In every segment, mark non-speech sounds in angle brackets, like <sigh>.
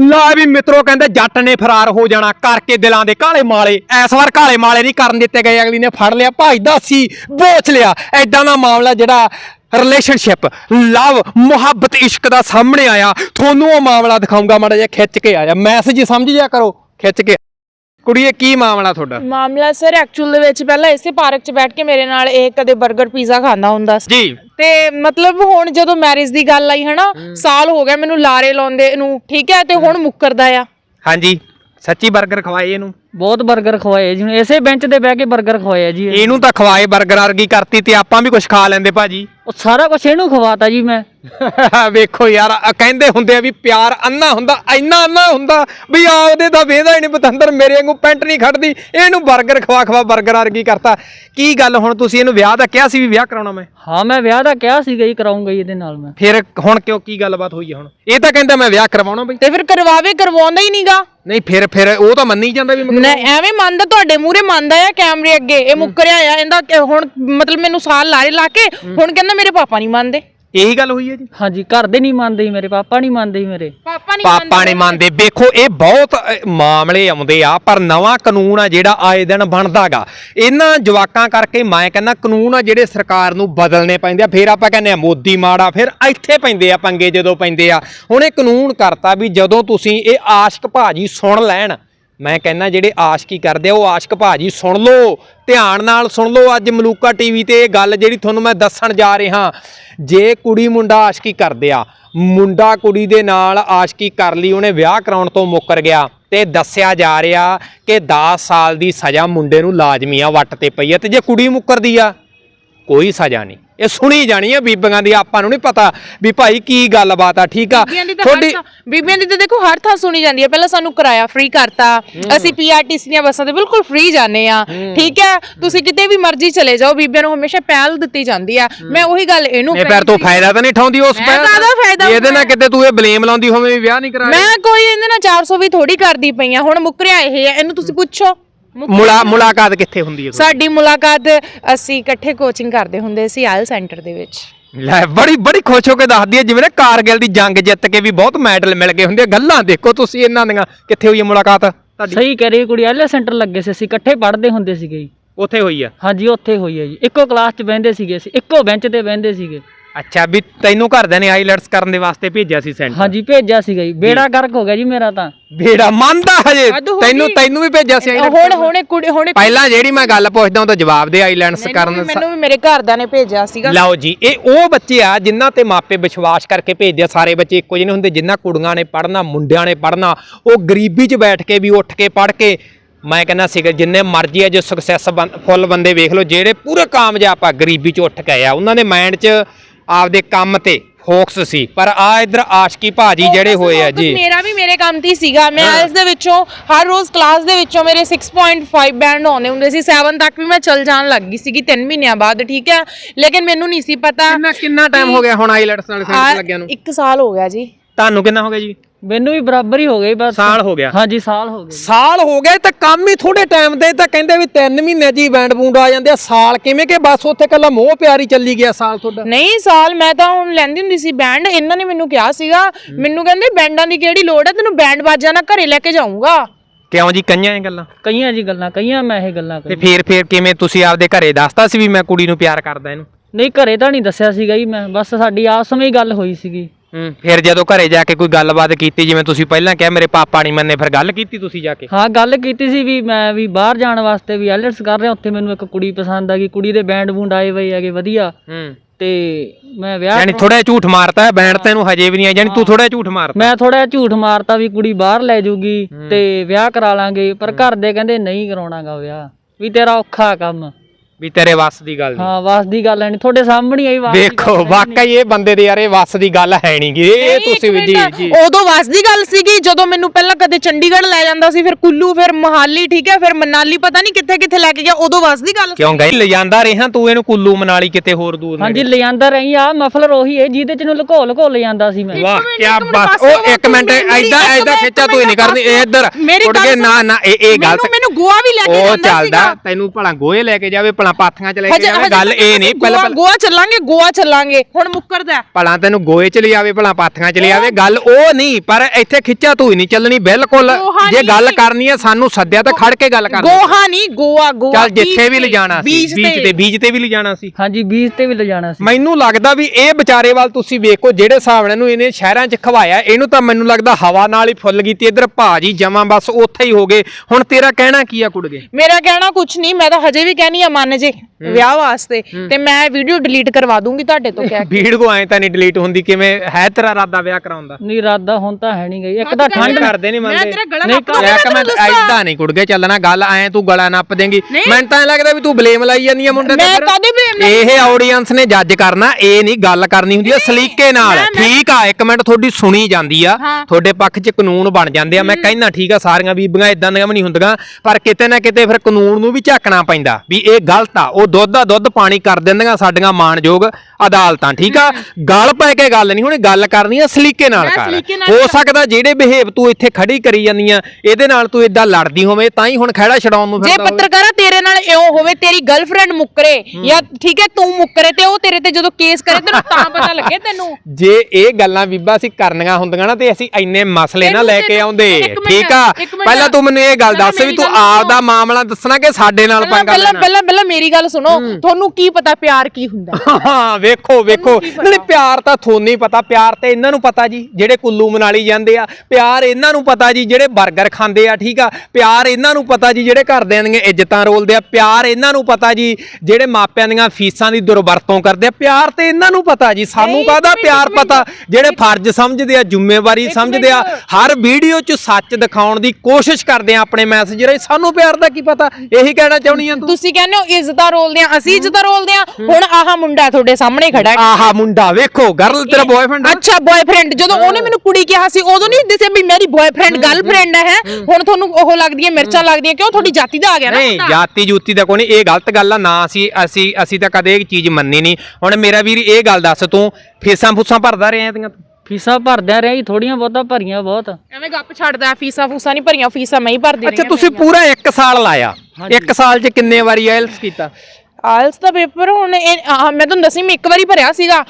ਲਾ ਵੀ ਮਿੱਤਰੋ ਕਹਿੰਦੇ ਜੱਟ ਨੇ ਫਰਾਰ ਹੋ ਜਾਣਾ ਕਰਕੇ ਦਿਲਾਂ ਦੇ ਕਾਲੇ ਮਾਲੇ। ਇਸ ਵਾਰ ਕਾਲੇ ਮਾਲੇ ਨਹੀਂ ਕਰਨ ਦਿੱਤੇ ਗਏ, ਅਗਲੀ ਨੇ ਫੜ ਲਿਆ ਭਾਈ ਦਾਸੀ, ਬੋਚ ਲਿਆ। ਐਦਾਂ ਦਾ ਮਾਮਲਾ ਜਿਹੜਾ ਰਿਲੇਸ਼ਨਸ਼ਿਪ ਲਵ ਮੁਹੱਬਤ, ਇਸ਼ਕ ਦਾ ਸਾਹਮਣੇ ਆਇਆ। ਤੁਹਾਨੂੰ ਉਹ ਮਾਮਲਾ ਦਿਖਾਉਂਗਾ ਮਾੜਾ ਜਿਹਾ ਖਿੱਚ ਕੇ ਆਇਆ। ਮੈਸੇਜ ਸਮਝ ਜਿਆ ਕਰੋ, ਖਿੱਚ ਕੇ ਕੁੜੀਏ ਕੀ ਮਾਮਲਾ ਤੁਹਾਡਾ? ਮਾਮਲਾ ਸਰ ਐਕਚੁਅਲ ਦੇ ਵਿੱਚ ਪਹਿਲਾਂ ਇਸੇ ਪਾਰਕ 'ਚ ਬੈਠ ਕੇ ਮੇਰੇ ਨਾਲ ਇਹ ਕਦੇ 버ਗਰ ਪੀਜ਼ਾ ਖਾਂਦਾ ਹੁੰਦਾ ਸੀ। ਜੀ। ਤੇ ਮਤਲਬ ਹੁਣ ਜਦੋਂ ਮੈਰਿਜ ਦੀ ਗੱਲ ਆਈ ਹਨਾ ਸਾਲ ਹੋ ਗਿਆ ਮੈਨੂੰ ਲਾਰੇ ਲਾਉਂਦੇ ਨੂੰ ਠੀਕ ਹੈ ਤੇ ਹੁਣ ਮੁੱਕਰਦਾ ਆ। ਹਾਂਜੀ। ਸੱਚੀ 버ਗਰ ਖਵਾਏ ਇਹਨੂੰ? ਬਹੁਤ 버ਗਰ ਖਵਾਏ ਜੀ। ਇਸੇ ਬੈਂਚ ਤੇ ਬਹਿ ਕੇ 버ਗਰ ਖਵਾਏ ਜੀ ਇਹਨੂੰ। ਤਾਂ ਖਵਾਏ 버ਗਰ ਵਰਗੀ ਕਰਤੀ ਤੇ ਆਪਾਂ ਵੀ ਕੁਝ ਖਾ ਲੈਂਦੇ ਭਾਜੀ। ਉਹ ਸਾਰਾ ਕੁਝ ਇਹਨੂੰ ਖਵਾਤਾ ਜੀ ਮੈਂ। <laughs> ਵੇਖੋ ਯਾਰ ਅ- ਕਹਿੰਦੇ ਹੁੰਦੇ ਆ ਵੀ ਪਿਆਰ ਅੰਨਾ ਹੁੰਦਾ ਇੰਨਾ ਅੰਨਾ ਹੁੰਦਾ ਵੀ ਆਪਦੇ ਤਾਂ ਵੇਦਾ ਹੀ ਨਹੀਂ ਪਤੰਦਰ ਮੇਰੇ ਵਾਂਗੂ ਪੈਂਟ ਨਹੀਂ ਖੜਦੀ ਇਹਨੂੰ 버ਗਰ ਖਵਾ ਖਵਾ 버ਗਰ ਵਰਗੀ ਕਰਤਾ। ਕੀ ਗੱਲ ਹੁਣ ਤੁਸੀਂ ਇਹਨੂੰ ਵਿਆਹ ਦਾ ਕਿਹਾ ਸੀ ਵੀ ਵਿਆਹ ਕਰਾਉਣਾ ਮੈਂ? ਹਾਂ ਮੈਂ ਵਿਆਹ ਦਾ ਕਿਹਾ ਸੀਗਾ ਜੀ ਕਰਾਉਂਗਾ ਇਹਦੇ ਨਾਲ ਮੈਂ। ਫਿਰ ਹੁਣ ਕਿਉਂ ਕੀ ਗੱਲਬਾਤ ਹੋਈ ਹੈ ਹੁਣ? ਇਹ ਤਾਂ ਕਹਿੰਦਾ ਮੈਂ ਵਿਆਹ ਕਰਵਾਉਣਾ ਬਈ। ਤੇ ਫਿਰ ਕਰਵਾਵੇ ਕਰਵਾਉਂਦਾ ਹੀ ਨਹੀਂਗਾ। ਨਹੀਂ ਫਿਰ ਫਿਰ ਉਹ ਤਾਂ ਮੰਨੀ ਜਾਂਦਾ ਵੀ ਮੈਂ- ਨਾ ਐਵੇਂ ਮੰਨਦਾ ਤੁਹਾਡੇ ਮੂਹਰੇ ਮੰਨਦਾ ਆ ਕੈਮਰੇ ਅੱਗੇ। ਇਹ ਮੁੱਕਰਿਆ ਆ ਇਹਦਾ ਕਿ ਹੁਣ ਮਤਲਬ ਮੈਨੂੰ ਸਾਲ ਲਾਰੇ ਲਾ ਕੇ ਹੁਣ ਕਹਿੰਦਾ ਮੇਰੇ ਪਾਪਾ ਨਹੀਂ ਮੰਨਦੇ। ਇਹੀ ਗੱਲ ਹੋਈ ਹੈ ਜੀ? ਹਾਂਜੀ ਘਰ ਦੇ ਨਹੀਂ ਮੰਨਦੇ ਜੀ ਮੇਰੇ ਪਾਪਾ ਨਹੀਂ ਮੰਨਦੇ ਜੀ ਮੇਰੇ। ਪਾਪਾ ਨਹੀਂ ਪਾਪਾ ਮੰਨਦੇ ਵੇਖੋ ਇਹ ਬਹੁਤ ਅ, ਮਾਮਲੇ ਆਉਂਦੇ ਆ ਪਰ ਨਵਾਂ ਕਾਨੂੰਨ ਆ ਜਿਹੜਾ ਆਏ ਦਿਨ ਬਣਦਾਗਾ। ਇਹਨਾਂ ਜਵਾਕਾਂ ਕਰਕੇ ਮੈਂ ਕਹਿੰਦਾ ਕਾਨੂੰਨ ਆ ਜਿਹੜੇ ਸਰਕਾਰ ਨੂੰ ਬਦਲਨੇ ਪੈਂਦੇ ਆ ਫਿਰ ਆਪਾਂ ਕਹਿੰਦੇ ਆ ਮੋਦੀ ਮਾੜਾ ਫਿਰ ਇੱਥੇ ਪੈਂਦੇ ਆ ਪੰਗੇ ਜਦੋਂ ਪੈਂਦੇ ਆ। ਹੁਣ ਇਹ ਕਾਨੂੰਨ ਕਰਤਾ ਵੀ ਜਦੋਂ ਤੁਸੀਂ ਇਹ ਆਸ਼ਕ ਭਾਜੀ ਸੁਣ ਲੈਣ ਮੈਂ ਕਹਿੰਦਾ ਜਿਹੜੇ ਆਸ਼ਕੀ ਕਰਦੇ ਆ, ਉਹ ਆਸ਼ਕ ਭਾਜੀ ਸੁਣ ਲਓ, ਧਿਆਨ ਨਾਲ ਸੁਣ ਲਓ ਅੱਜ ਮਲੂਕਾ ਟੀਵੀ ਤੇ ਇਹ ਗੱਲ ਜਿਹੜੀ ਤੁਹਾਨੂੰ ਮੈਂ ਦੱਸਣ ਜਾ ਰਿਹਾ। ਜੇ ਕੁੜੀ ਮੁੰਡਾ ਆਸ਼ਕੀ ਕਰਦੇ ਆ, ਮੁੰਡਾ ਕੁੜੀ ਦੇ ਨਾਲ ਆਸ਼ਕੀ ਕਰ ਲਈ, ਉਹਨੇ ਵਿਆਹ ਕਰਾਉਣ ਤੋਂ ਮੁੱਕਰ ਗਿਆ ਤੇ ਦੱਸਿਆ ਜਾ ਰਿਹਾ ਕਿ 10 ਸਾਲ ਦੀ ਸਜ਼ਾ ਮੁੰਡੇ ਨੂੰ ਲਾਜ਼ਮੀ ਆ, ਵੱਟ ਤੇ ਪਈ ਆ, ਤੇ ਜੇ ਕੁੜੀ ਮੁੱਕਰਦੀ ਆ, ਕੋਈ ਸਜ਼ਾ ਨਹੀਂ। ਇਹ ਸੁਣੀ ਜਾਣੀ ਆ ਬੀਬੀਆਂ ਦੀ ਆਪਾਂ ਨੂੰ ਨਹੀਂ ਪਤਾ ਵੀ ਭਾਈ ਕੀ ਗੱਲਬਾਤ ਆ ਠੀਕ ਆ? ਬੀਬੀਆਂ ਦੀ ਤਾਂ ਹਰ ਥਾਂ ਬੀਬੀਆਂ ਦੀ ਤਾਂ ਦੇਖੋ ਹਰ ਥਾਂ ਸੁਣੀ ਜਾਂਦੀ ਹੈ ਪਹਿਲਾਂ ਸਾਨੂੰ ਕਿਰਾਇਆ ਫ੍ਰੀ ਕਰਤਾ। ਅਸੀਂ ਪੀਆਰਟੀਸੀ ਦੀਆਂ ਬੱਸਾਂ ਤੇ ਬਿਲਕੁਲ ਫ੍ਰੀ ਜਾਂਦੇ ਆ। ਠੀਕ ਹੈ? ਤੁਸੀਂ ਕਿਤੇ ਵੀ ਮਰਜ਼ੀ ਚਲੇ ਜਾਓ ਬੀਬੀਆਂ ਨੂੰ ਹਮੇਸ਼ਾ ਪਹਿਲ ਦਿੱਤੀ ਜਾਂਦੀ ਆ। ਮੈਂ ਉਹੀ ਗੱਲ ਇਹਨੂੰ ਇਹ ਫਿਰ ਤੂੰ ਫਾਇਦਾ ਤਾਂ ਨਹੀਂ ਠਾਉਂਦੀ ਉਸ ਮੈਂ ਪੈਰ ਦਾ? ਕਾਹਦਾ ਫਾਇਦਾ ਇਹਦੇ ਨਾਲ ਉਠਾਉਣਾ? ਕਿਤੇ ਤੂੰ ਇਹ ਬਲੇਮ ਲਾਉਂਦੀ ਹੋਵੇਂ ਵੀ ਵਿਆਹ ਨਹੀਂ ਕਰਾਇਆ? ਮੈਂ ਕੋਈ ਇਹਦੇ ਨਾਲ 400 ਵੀ ਥੋੜੀ ਕਰਦੀ ਪਈ ਆ। ਹੁਣ ਮੁੱਕਰਿਆ ਇਹ ਹੈ ਇਹਨੂੰ ਤੁਸੀਂ ਪੁੱਛੋ। ਮੁਲਾ ਮੁਲਾਕਾਤ ਕਿੱਥੇ ਹੁੰਦੀ ਹੈ ਤੁਹਾਡੀ? ਸਾਡੀ ਮੁਲਾਕਾਤ ਅਸੀਂ ਇਕੱਠੇ ਕੋਚਿੰਗ ਕਰਦੇ ਹੁੰਦੇ ਸੀ ਆਇਲ ਸੈਂਟਰ ਦੇ ਵਿੱਚ। ਲੈ ਬੜੀ ਬੜੀ ਖੁਸ਼ ਹੋ ਕੇ ਦੱਸਦੀ ਹੈ ਜਿਵੇਂ ਨਾ ਕਾਰਗਿਲ ਦੀ ਜੰਗ ਜਿੱਤ ਕੇ ਵੀ ਬਹੁਤ ਮੈਡਲ ਮਿਲ ਗਏ ਹੁੰਦੇ ਆ। ਗੱਲਾਂ ਦੇਖੋ ਤੁਸੀਂ ਇਹਨਾਂ ਦੀਆਂ ਕਿੱਥੇ ਹੋਈ ਹੈ ਮੁਲਾਕਾਤ ਤੁਹਾਡੀ? ਸਹੀ ਕਹਿ ਰਹੀ ਕੁੜੀ ਐਲ ਸੈਂਟਰ ਲੱਗੇ ਸੀ ਅਸੀਂ ਇਕੱਠੇ ਪੜ੍ਹਦੇ ਹੁੰਦੇ ਸੀਗੇ ਜੀ। ਉੱਥੇ ਹੋਈ ਆ? ਹਾਂਜੀ ਉੱਥੇ ਹੋਈ ਹੈ ਜੀ। ਇੱਕੋ ਕਲਾਸ 'ਚ ਬਹਿੰਦੇ ਸੀਗੇ ਅਸੀਂ ਇੱਕੋ ਬੈਂਚ ਤੇ ਬਹਿੰਦੇ ਸੀਗੇ। ਅੱਛਾ ਵੀ ਤੈਨੂੰ ਘਰਦਿਆਂ ਨੇ ਆਈਲੈਟਸ ਕਰਨ ਦੇ ਵਾਸਤੇ ਭੇਜਿਆ ਸੀ ਸੈਂਟਰ ਹਾਂਜੀ ਭੇਜਿਆ ਸੀਗਾ ਜੀ। ਬੇੜਾ ਗਰਕ ਹੋ ਗਿਆ ਜੀ ਮੇਰਾ ਤਾਂ। ਬੇੜਾ ਮੰਨਦਾ ਹਜੇ? ਹੋ ਤੈਨੂੰ ਗਈ। ਤੈਨੂੰ ਵੀ ਭੇਜਿਆ ਸੀ IELTS ਹੁਣ? ਹੁਣ ਕੁੜੀ ਹੁਣ ਪਹਿਲਾਂ ਜਿਹੜੀ ਮੈਂ ਗੱਲ ਪੁੱਛਦਾ ਉਹ ਤਾਂ ਜਵਾਬ ਦੇ ਆਈਲੈਂਡਸ ਕਰਨ ਮੈਨੂੰ ਵੀ- ਮੈਨੂੰ ਵੀ ਮੇਰੇ ਘਰਦਿਆਂ ਨੇ ਭੇਜਿਆ ਸੀਗਾ। ਲਓ ਜੀ ਇਹ ਉਹ ਬੱਚੇ ਆ ਜਿਨ੍ਹਾਂ ਤੇ ਮਾਪੇ ਵਿਸ਼ਵਾਸ ਕਰਕੇ ਭੇਜਦੇ ਆ। ਸਾਰੇ ਬੱਚੇ ਇੱਕੋ ਜਿਹੇ ਨਹੀਂ ਹੁੰਦੇ ਜਿਨ੍ਹਾਂ ਕੁੜੀਆਂ ਨੇ ਪੜ੍ਹਨਾ ਮੁੰਡਿਆਂ ਨੇ ਪੜ੍ਹਨਾ। ਉਹ ਗਰੀਬੀ 'ਚ ਬੈਠ ਕੇ ਵੀ ਉੱਠ ਕੇ ਪੜ੍ਹ ਕੇ ਮੈਂ ਕਹਿੰਦਾ ਸੀਗਾ ਜਿੰਨੇ ਮਰਜ਼ੀ ਆ ਜੋ ਸਕਸੈਸ ਫੁੱਲ ਬੰਦੇ ਵੇਖ ਲਓ ਜਿਹੜੇ ਪੂਰੇ ਕਾਮਯਾਬ ਆ ਗਰੀਬੀ 'ਚ ਉੱਠ ਕੇ ਆ। ਉਹਨਾਂ ਦੇ ਮਾਈਂਡ 'ਚ ਆਪਦੇ ਕੰਮ ਤੇ ਫੋਕਸ ਸੀ। ਪਰ ਆ ਇਧਰ ਆਸ਼ਕੀ ਭਾਜੀ ਜਿਹੜੇ ਹੋਏ ਆ ਜੀ। ਮੇਰਾ ਵੀ ਮੇਰੇ ਕੰਮ ਤੇ ਸੀਗਾ। ਮੈਂ ਇਸ ਦੇ ਵਿੱਚੋਂ ਹਰ ਰੋਜ਼ ਕਲਾਸ ਦੇ ਵਿੱਚੋਂ ਮੇਰੇ 6.5 ਬੈਂਡ ਆਉਂਦੇ ਹੁੰਦੇ ਸੀ। 7 ਤੱਕ ਵੀ ਮੈਂ ਚੱਲ ਜਾਣ ਲੱਗ ਗਈ ਸੀਗੀ 3 ਮਹੀਨਿਆਂ ਬਾਅਦ ਠੀਕ ਹੈ ਲੇਕਿਨ ਮੈਨੂੰ ਨਹੀਂ ਸੀ ਪਤਾ ਕਿੰਨਾ ਕਿੰਨਾ ਟਾਈਮ ਹੋ ਗਿਆ ਹੁਣ ਆਈਲੈਟਸ ਨਾਲ ਸੈਂਟਰ ਲੱਗਿਆ ਨੂੰ? 1 ਸਾਲ ਹੋ ਗਿਆ ਜੀ। ਤੁਹਾਨੂੰ ਕਿੰਨਾ ਹੋ ਗਿਆ ਜੀ? ਮੈਨੂੰ ਵੀ ਬਰਾਬਰ ਹੀ ਹੋ ਗਏ ਬਸ। ਸਾਲ ਹੋ ਗਿਆ। ਹਾਂਜੀ ਸਾਲ ਹੋ ਗਏ ਸਾਲ ਹੋ ਗਏ ਤੇ ਕੰਮ ਹੀ ਥੋੜੇ ਟਾਈਮ ਦੇ ਤਾਂ ਕਹਿੰਦੇ ਵੀ 3 ਮਹੀਨੇ ਜੀ ਬੈਂਡ ਬੂੰਡ ਆ ਜਾਂਦੇ ਆ ਸਾਲ ਕਿਵੇਂ ਕਿ ਬਸ ਉੱਥੇ ਕੱਲਾ ਮੋਹ ਪਿਆਰੀ ਚੱਲੀ ਗਿਆ ਸਾਲ ਤੁਹਾਡਾ? ਨਹੀਂ ਸਾਲ ਮੈਂ ਤਾਂ ਹੁਣ ਲੈਂਦੀ ਹੁੰਦੀ ਸੀ ਬੈਂਡ ਇਹਨਾਂ ਨੇ ਮੈਨੂੰ ਕਿਹਾ ਸੀਗਾ ਮੈਨੂੰ ਕਹਿੰਦੇ ਬੈਂਡਾਂ ਦੀ ਕਿਹੜੀ ਲੋੜ ਹੈ ਤੈਨੂੰ ਬੈਂਡ ਬਾਜਾ ਨਾਲ ਘਰੇ ਲੈ ਕੇ ਜਾਊਂਗਾ। ਕਿਉਂ ਜੀ ਕਈਆਂ ਇਹ ਗੱਲਾਂ? ਕਈਆਂ ਜੀ ਗੱਲਾਂ ਕਈਆਂ ਮੈਂ ਇਹ ਗੱਲਾਂ ਤੇ ਫੇਰ ਫੇਰ ਕਿਵੇਂ ਤੁਸੀਂ ਆਪਦੇ ਘਰੇ ਦੱਸਤਾ ਸੀ ਵੀ ਮੈਂ ਕੁੜੀ ਨੂੰ ਪਿਆਰ ਕਰਦਾ ਇਹਨੂੰ? ਨਹੀਂ ਘਰੇ ਤਾਂ ਨਹੀਂ ਦੱਸਿਆ ਸੀਗਾ ਜੀ ਮੈਂ ਬਸ ਸਾਡੀ ਆਪਸ ਵਿੱਚ ਹੀ ਗੱਲ ਹੋਈ ਸੀਗੀ। ਹੂੰ ਫਿਰ ਜਦੋਂ ਘਰੇ ਜਾ ਕੇ ਕੋਈ ਗੱਲਬਾਤ ਕੀਤੀ ਜਿਵੇਂ ਤੁਸੀਂ ਪਹਿਲਾਂ ਕਿਹਾ ਮੇਰੇ ਪਾਪਾ ਨਹੀਂ ਮੰਨੇ ਫਿਰ ਗੱਲ ਕੀਤੀ ਤੁਸੀਂ ਜਾ ਕੇ? ਹਾਂ ਗੱਲ ਕੀਤੀ ਸੀ ਵੀ ਮੈਂ ਵੀ ਬਾਹਰ ਜਾਣ ਵਾਸਤੇ ਵੀ ਆਈਲਟਸ ਕਰ ਰਿਹਾ ਉੱਥੇ ਮੈਨੂੰ ਇੱਕ ਕੁੜੀ ਪਸੰਦ ਆ ਗਈ ਕੁੜੀ ਦੇ ਬੈਂਡ ਬੂੰਡ ਆਏ ਹੋਏ ਹੈਗੇ ਵਧੀਆ। ਹੂੰ। ਤੇ ਮੈਂ ਵਿਆਹ ਯਾਨੀ ਥੋੜਾ ਝੂਠ ਮਾਰਤਾ ਹੈ। ਬੈਂਡ ਤੈਨੂੰ ਹਜੇ ਵੀ ਨਹੀਂ ਆ ਯਾਨੀ ਤੂੰ ਥੋੜਾ ਝੂਠ ਮਾਰਤਾ। ਮੈਂ ਥੋੜਾ ਝੂਠ ਮਾਰਤਾ ਵੀ ਕੁੜੀ ਬਾਹਰ ਲੈ ਜਾਊਗੀ ਤੇ ਵਿਆਹ ਕਰਾ ਲਾਂਗੇ ਪਰ ਘਰ ਦੇ ਕਹਿੰਦੇ ਨਹੀਂ ਕਰਾਉਣਾਗਾ ਵਿਆਹ ਵੀ ਤੇਰਾ ਔਖਾ ਕੰਮ। ਵੀ ਤੇਰੇ ਵੱਸ ਦੀ ਗੱਲ ਨਹੀਂ ਹਾਂ ਵਾਸ ਦੀ ਗੱਲ ਹੈ ਨਹੀਂ ਤੁਹਾਡੇ ਸਾਹਮਣੇ ਆਈ ਵਾਸ ਦੀ ਦੇਖੋ ਵਾਕਈ ਇਹ ਬੰਦੇ ਦੇ ਯਾਰ ਇਹ ਵੱਸ ਦੀ ਗੱਲ ਹੈ ਨਹੀਂ ਗੀ। ਇਹ ਨਹੀਂ, ਤੁਸੀਂ ਵੀ ਜੀ ਮਿੰਟ, ਜੀ ਉਦੋਂ ਵਸ ਦੀ ਗੱਲ ਸੀਗੀ ਜਦੋਂ ਮੈਨੂੰ ਪਹਿਲਾਂ ਕਦੇ ਚੰਡੀਗੜ੍ਹ ਲੈ ਜਾਂਦਾ ਸੀ ਫਿਰ ਕੁੱਲੂ ਫਿਰ ਮਹਾਲੀ ਠੀਕ ਹੈ ਫਿਰ ਮਨਾਲੀ ਪਤਾ ਨਹੀਂ ਕਿੱਥੇ ਕਿੱਥੇ ਲੈ ਕੇ ਗਿਆ ਉਦੋਂ ਵਸ ਦੀ ਗੱਲ ਕਿਉਂ ਗਈ? ਲਿਜਾਂਦਾ ਰਿਹਾ ਤੂੰ ਇਹਨੂੰ ਕੁੱਲੂ ਮਨਾਲੀ ਕਿਤੇ ਹੋਰ ਦੂਰ ਹਾਂਜੀ ਲਿਆਂਦਾ ਰਹੀ ਆ ਮਫਲਰ ਉਹੀ ਹੈ ਜਿਹਦੇ ਚ ਨੂੰ ਲੁਕੋ ਲੁਕੋ ਲਿਆਂਦਾ ਸੀ ਮੈਂ। ਵਾਹ ਮਿੰਟ, ਕੀ ਇੱਕ ਮਿੰਟ, ਉਹ ਇੱਕ ਮਿੰਟ ਮੇਰੀ ਐਦਾਂ ਇੱਕ ਐਦਾਂ ਮਿੰਟ, ਖਿੱਚਾ ਤੂੰ ਨਹੀਂ ਕਰਨੀ ਇਹ ਇੱਧਰ ਮੇਰੀ ਉੱਡ ਗੱਲ ਕੇ ਨਾ ਨਾ ਇਹ ਇਹ ਗਲਤ ਮੈਨੂੰ ਮੈਨੂੰ ਗੋਆ ਵੀ ਲੈ ਕੇ ਉਹ ਜਾਂਦਾ ਚੱਲਦਾ ਸੀਗਾ। ਤੈਨੂੰ ਭਲਾ ਗੋਏ ਲੈ ਕੇ ਜਾਵੇ ਭਲਾ ਭਲਾ ਪਾਥੀਆਂ ਚ ਲੈ ਕੇ ਗੱਲ ਇਹ ਨਹੀਂ ਪਹਿਲਾਂ ਗੋਆ ਗੋਆ ਚੱਲਾਂਗੇ ਗੋਆ ਚੱਲਾਂਗੇ। ਹੁਣ ਮੁੱਕਰਦਾ। ਭਲਾ ਤੈਨੂੰ ਗੋਏ ਚ ਲਿਆਵੇ ਭਲਾ ਪਾਥੀਆਂ ਚ ਲਿਆਵੇ ਗੱਲ ਉਹ ਨਹੀਂ ਪਰ ਇੱਥੇ ਖਿੱਚਾ ਤੂੰ ਹੀ ਨਹੀਂ ਚੱਲਣੀ ਬਿਲਕੁਲ। ਜੇ ਗੱਲ। ਕਰਨੀ ਹੈ ਸਾਨੂੰ ਸੱਦਿਆ ਤਾਂ ਖੜ ਕੇ ਗੱਲ ਕਰਨੀ। ਗੋਹਾ ਨਹੀਂ ਗੋਆ ਗੋਆ ਚੱਲ ਜਿੱਥੇ ਵੀ ਲਿਜਾਣਾ ਸੀ ਬੀਚ ਤੇ ਬੀਜ ਤੇ ਵੀ ਲਿਜਾਣਾ ਸੀ। ਹਾਂਜੀ ਬੀਜ ਤੇ ਵੀ ਲਿਜਾਣਾ ਸੀ। ਮੈਨੂੰ ਲੱਗਦਾ ਵੀ ਇਹ ਵਿਚਾਰੇ ਵੱਲ ਤੁਸੀਂ ਵੇਖੋ ਜਿਹੜੇ ਹਿਸਾਬ ਨਾਲ ਇਹਨੂੰ ਇਹਨੇ ਸ਼ਹਿਰਾਂ 'ਚ ਖਵਾਇਆ ਇਹਨੂੰ ਤਾਂ ਮੈਨੂੰ ਲੱਗਦਾ ਹਵਾ ਨਾਲ ਹੀ ਫੁੱਲ ਗਈ ਤੇ ਇਧਰ ਭਾਜੀ ਜਮਾਂ ਬਸ ਉੱਥੇ ਹੀ ਹੋ ਗਏ। ਹੁਣ ਤੇਰਾ ਕਹਿਣਾ ਕੀ ਆ ਕੁੜਗੇ? ਮੇਰਾ ਕਹਿਣਾ ਕੁਛ ਨਹੀਂ ਮੈਂ ਤਾਂ ਹਜੇ ਵੀ ਕਹਿਣੀ ਆ ਮੰਨ ਜੇ ਵਿਆਹ ਵਾਸਤੇ ਤੇ ਮੈਂ ਵੀਡੀਓ ਡਿਲੀਟ ਕਰਵਾ ਦੂੰਗੀ ਤੁਹਾਡੇ ਤੋਂ ਕਹਿ ਕੇ। ਵੀਡੀਓ ਐ ਤਾਂ ਨਹੀਂ ਡਿਲੀਟ ਹੁੰਦੀ ਕਿਵੇਂ ਹੈ ਤੇਰਾ ਇਰਾਦਾ ਵਿਆਹ ਕਰਾਉਣ ਦਾ? ਨਹੀਂ ਇਰਾਦਾ ਹੁਣ ਤਾਂ ਹੈ ਨਹੀਂ ਗਈ। ਇੱਕ ਤਾਂ ਠੰਡ ਕਰਦੇ ਨਹੀਂ ਮੈਂ ਮੰਨਦੇ। ਤੇਰਾ ਗਲਾ ਨੱਪ ਮੈਂ। ਐਦਾਂ ਨਹੀਂ ਕੁੜਗੇ ਚੱਲਣਾ ਗੱਲ ਐ ਤੂੰ ਗਲਾ ਨੱਪ ਦੇਂਗੀ। ਮੈਨੂੰ ਤਾਂ ਐਂ ਲੱਗਦਾ ਵੀ ਤੂੰ ਬਲੇਮ ਲਾਈ ਜਾਂਦੀ ਆ ਮੁੰਡੇ ਤੇ ਮੈਂ blame ਲਾਈ? ਇਹ ਆਡੀਅנס ਨੇ ਜੱਜ ਕਰਨਾ ਇਹ ਨਹੀਂ ਗੱਲ ਕਰਨੀ ਹੁੰਦੀ ਆ ਸਲੀਕੇ ਨਾਲ। ਠੀਕ ਆ ਇੱਕ ਮਿੰਟ ਤੁਹਾਡੀ ਸੁਣੀ ਜਾਂਦੀ ਆ। ਤੁਹਾਡੇ ਪੱਖ 'ਚ ਕਾਨੂੰਨ ਬਣ ਜਾਂਦੇ ਆ। ਮੈਂ ਕਹਿੰਦਾ ਠੀਕ ਆ ਸਾਰੀਆਂ ਬੀਬੀਆਂ ਇਦਾਂ ਦੀਆਂ ਵੀ ਨਹੀਂ ਹੁੰਦੀਆਂ ਪਰ ਕਿਤੇ ਨਾ ਕਿਤੇ ਫਿਰ ਕਾਨੂੰਨ ਨੂੰ ਵੀ ਝਾਕਣਾ ਪੈਂਦਾ ਵੀ ਇਹ ਗਲਤ ਆ ਉਹ ਦੁੱਧ ਦਾ ਦੁੱਧ ਪਾਣੀ ਕਰ ਦਿੰਦੀਆਂ ਸਾਡੀਆਂ ਮਾਣਯੋਗ ਅਦਾਲਤਾਂ ਠੀਕ ਆ? ਗੱਲ ਪੈ ਕੇ ਗੱਲ ਨਹੀਂ ਹੁਣ ਗੱਲ ਕਰਨੀ ਆ ਸਲੀਕੇ ਨਾਲ ਕਰ। ਹੋ ਸਕਦਾ ਜਿਹੜੇ ਬਿਹੇਵ ਤੂੰ ਇੱਥੇ ਖੜੀ ਕਰੀ ਜਾਂਦੀ ਆ ਇਹਦੇ ਨਾਲ ਤੂੰ ਇਦਾਂ ਲੜਦੀ ਹੋਵੇਂ ਤਾਂ ਹੀ ਹੁਣ ਖਹਿੜਾ ਛਡਾਉਣ ਨੂੰ ਜੇ ਪੱਤਰਕਾਰਾ ਤੇਰੇ ਨਾਲ ਇਉਂ ਹੋਵੇ ਤੇਰੀ ਗਰਲਫ੍ਰੈਂਡ ਮੁੱਕਰੇ ਜਾਂ ਠੀਕ ਹੈ ਤੂੰ ਮੁੱਕਰੇ ਤੇ ਉਹ ਤੇਰੇ ਤੇ ਜਦੋਂ ਕੇਸ ਕਰੇ ਤੈਨੂੰ ਤਾਂ ਪਤਾ ਲੱਗੇ ਤੈਨੂੰ। ਜੇ ਇਹ ਗੱਲਾਂ ਬੀਬਾ ਅਸੀਂ ਕਰਨੀਆਂ ਹੁੰਦੀਆਂ ਨਾ ਤੇ ਅਸੀਂ ਇੰਨੇ ਮਸਲੇ ਨਾ ਲੈ ਕੇ ਆਉਂਦੇ। ਠੀਕ ਆ। ਪਹਿਲਾਂ ਤੂੰ ਮੈਨੂੰ ਇਹ ਗੱਲ ਦੱਸ ਵੀ ਤੂੰ ਆਪ। ਦਾ ਮਾਮਲਾ ਦੱਸਣਾ ਕਿ ਸਾਡੇ ਨਾਲ ਪੰਗਾ ਪਹਿਲਾਂ ਪਹਿਲਾਂ ਪਹਿਲਾਂ ਮੇਰੀ ਗੱਲ ਸੁਣੋ ਤੁਹਾਨੂੰ ਕੀ ਪਤਾ ਪਿਆਰ ਕੀ ਹੁੰਦਾ? ਹਾਂ ਵੇਖੋ ਵੇਖੋ? ਨਾਲੇ ਪਿਆਰ ਤਾਂ ਤੁਹਾਨੂੰ ਹੀ ਪਤਾ ਪਿਆਰ ਤੇ ਇਹਨਾਂ ਨੂੰ ਪਤਾ ਜੀ ਜਿਹੜੇ ਕੁੱਲੂ ਮਨਾਲੀ ਜਾਂਦੇ ਆ। ਪਿਆਰ ਇਹਨਾਂ ਨੂੰ ਪਤਾ ਜੀ ਜਿਹੜੇ 버ਗਰ ਖਾਂਦੇ ਆ ਠੀਕ ਆ? ਪਿਆਰ ਇਹਨਾਂ ਨੂੰ ਪਤਾ ਜੀ ਜਿਹੜੇ ਘਰਦਿਆਂ ਦੀਆਂ ਇੱਜ਼ਤਾਂ ਰੋਲਦੇ ਆ। ਪਿਆਰ ਇਹਨਾਂ ਨੂੰ ਪਤਾ ਜੀ ਜਿਹੜੇ ਮਾਪਿਆਂ ਦੀਆਂ ਫੀਸਾਂ ਦੀ ਦੁਰਵਰਤੋਂ ਕਰਦੇ ਆ। ਪਿਆਰ ਤੇ ਇਹਨਾਂ ਨੂੰ ਪਤਾ ਜੀ ਸਾਨੂੰ ਨਹੀਂ, ਕਾਹਦਾ ਪਿਆਰ ਪਤਾ? ਜਿਹੜੇ ਫਰਜ਼ ਸਮਝਦੇ ਆ ਜ਼ਿੰਮੇਵਾਰੀ ਸਮਝਦੇ ਆ। ਹਰ ਵੀਡੀਓ 'ਚ ਸੱਚ ਦਿਖਾਉਣ ਦੀ ਕੋਸ਼ਿਸ਼ ਕਰਦੇ ਆ ਆਪਣੇ ਮੈਸੇਜ ਰਾਹੀਂ। ਸਾਨੂੰ ਪਿਆਰ ਦਾ ਕੀ ਪਤਾ? ਇਹੀ ਕਹਿਣਾ ਚਾਹੁੰਦੀ ਆ ਤੁਸੀਂ ਕਹਿੰਦੇ ਹੋ ਇੱਜ਼ਤਾਂ ਰੋਲਦੇ ਆ ਅਸੀਂ ਇੱਜ਼ਤਾਂ ਰੋਲਦੇ ਆ ਹੁਣ ਆਹ ਮੁੰਡਾ ਤੁਹਾਡੇ ਸਾਹਮਣੇ ਖੜਾ ਹੈ। ਆਹਾ ਮੁੰਡਾ ਵੇਖੋ ਗਰਲ ਤੇਰਾ ਬॉयਫ੍ਰੈਂਡ ਅੱਛਾ ਬॉयਫ੍ਰੈਂਡ ਜਦੋਂ ਉਹਨੇ ਮੈਨੂੰ ਕੁੜੀ ਕਿਹਾ ਸੀ ਉਦੋਂ ਨਹੀਂ ਦਿਸੇ ਵੀ ਮੇਰੀ ਬॉयਫ੍ਰੈਂਡ ਗਰਲਫ੍ਰੈਂਡ ਹੈ ਹੁਣ ਤੁਹਾਨੂੰ ਉਹ ਲੱਗਦੀ ਹੈ ਮਿਰਚਾਂ ਲੱਗਦੀਆਂ ਕਿਉਂ? ਤੁਹਾਡੀ ਜਾਤੀ ਦਾ ਆ ਗਿਆ ਨਾ ਨਹੀਂ ਜਾਤੀ ਜੂਤੀ ਦਾ ਕੋਈ ਇਹ ਗਲਤ ਗੱਲ ਆ ਨਾ ਅਸੀਂ ਅਸੀਂ ਅਸੀਂ ਤਾਂ ਕਦੇ ਇਹ ਚੀਜ਼ ਮੰਨੀ ਨਹੀਂ। ਹੁਣ ਮੇਰਾ ਵੀਰ ਇਹ ਗੱਲ ਦੱਸ ਤੂੰ ਫੇਸਾਂ ਫੁੱਸਾਂ ਭਰਦਾ ਰਿਹਾ ਇਹਦੀਆਂ ਤੂੰ? ਫੀਸਾਂ ਭਰਦਿਆਂ ਰਿਹਾ ਜੀ ਥੋੜੀਆਂ ਬਹੁਤਾ ਭਰੀਆਂ ਬਹੁਤ। ਐਵੇਂ ਗੱਪ ਛੱਡਦਾ ਫੀਸਾਂ ਫੂਸਾਂ ਨਹੀਂ ਭਰੀਆਂ ਫੀਸਾਂ ਮੈਂ ਹੀ ਭਰਦੀ ਅੱਛਾ ਤੁਸੀਂ ਪੂਰਾ 1 ਸਾਲ ਲਾਇਆ। 1 ਸਾਲ 'ਚ ਕਿੰਨੇ ਵਾਰੀ ਆਇਲਸ ਕੀਤਾ? ਆਇਲਸ ਦਾ ਪੇਪਰ ਹੁਣ ਇਹ- ਆਹ, ਮੈਂ ਤੁਹਾਨੂੰ ਦੱਸੀ ਮੈਂ ਇੱਕ ਵਾਰੀ ਭਰਿਆ ਸੀਗਾ।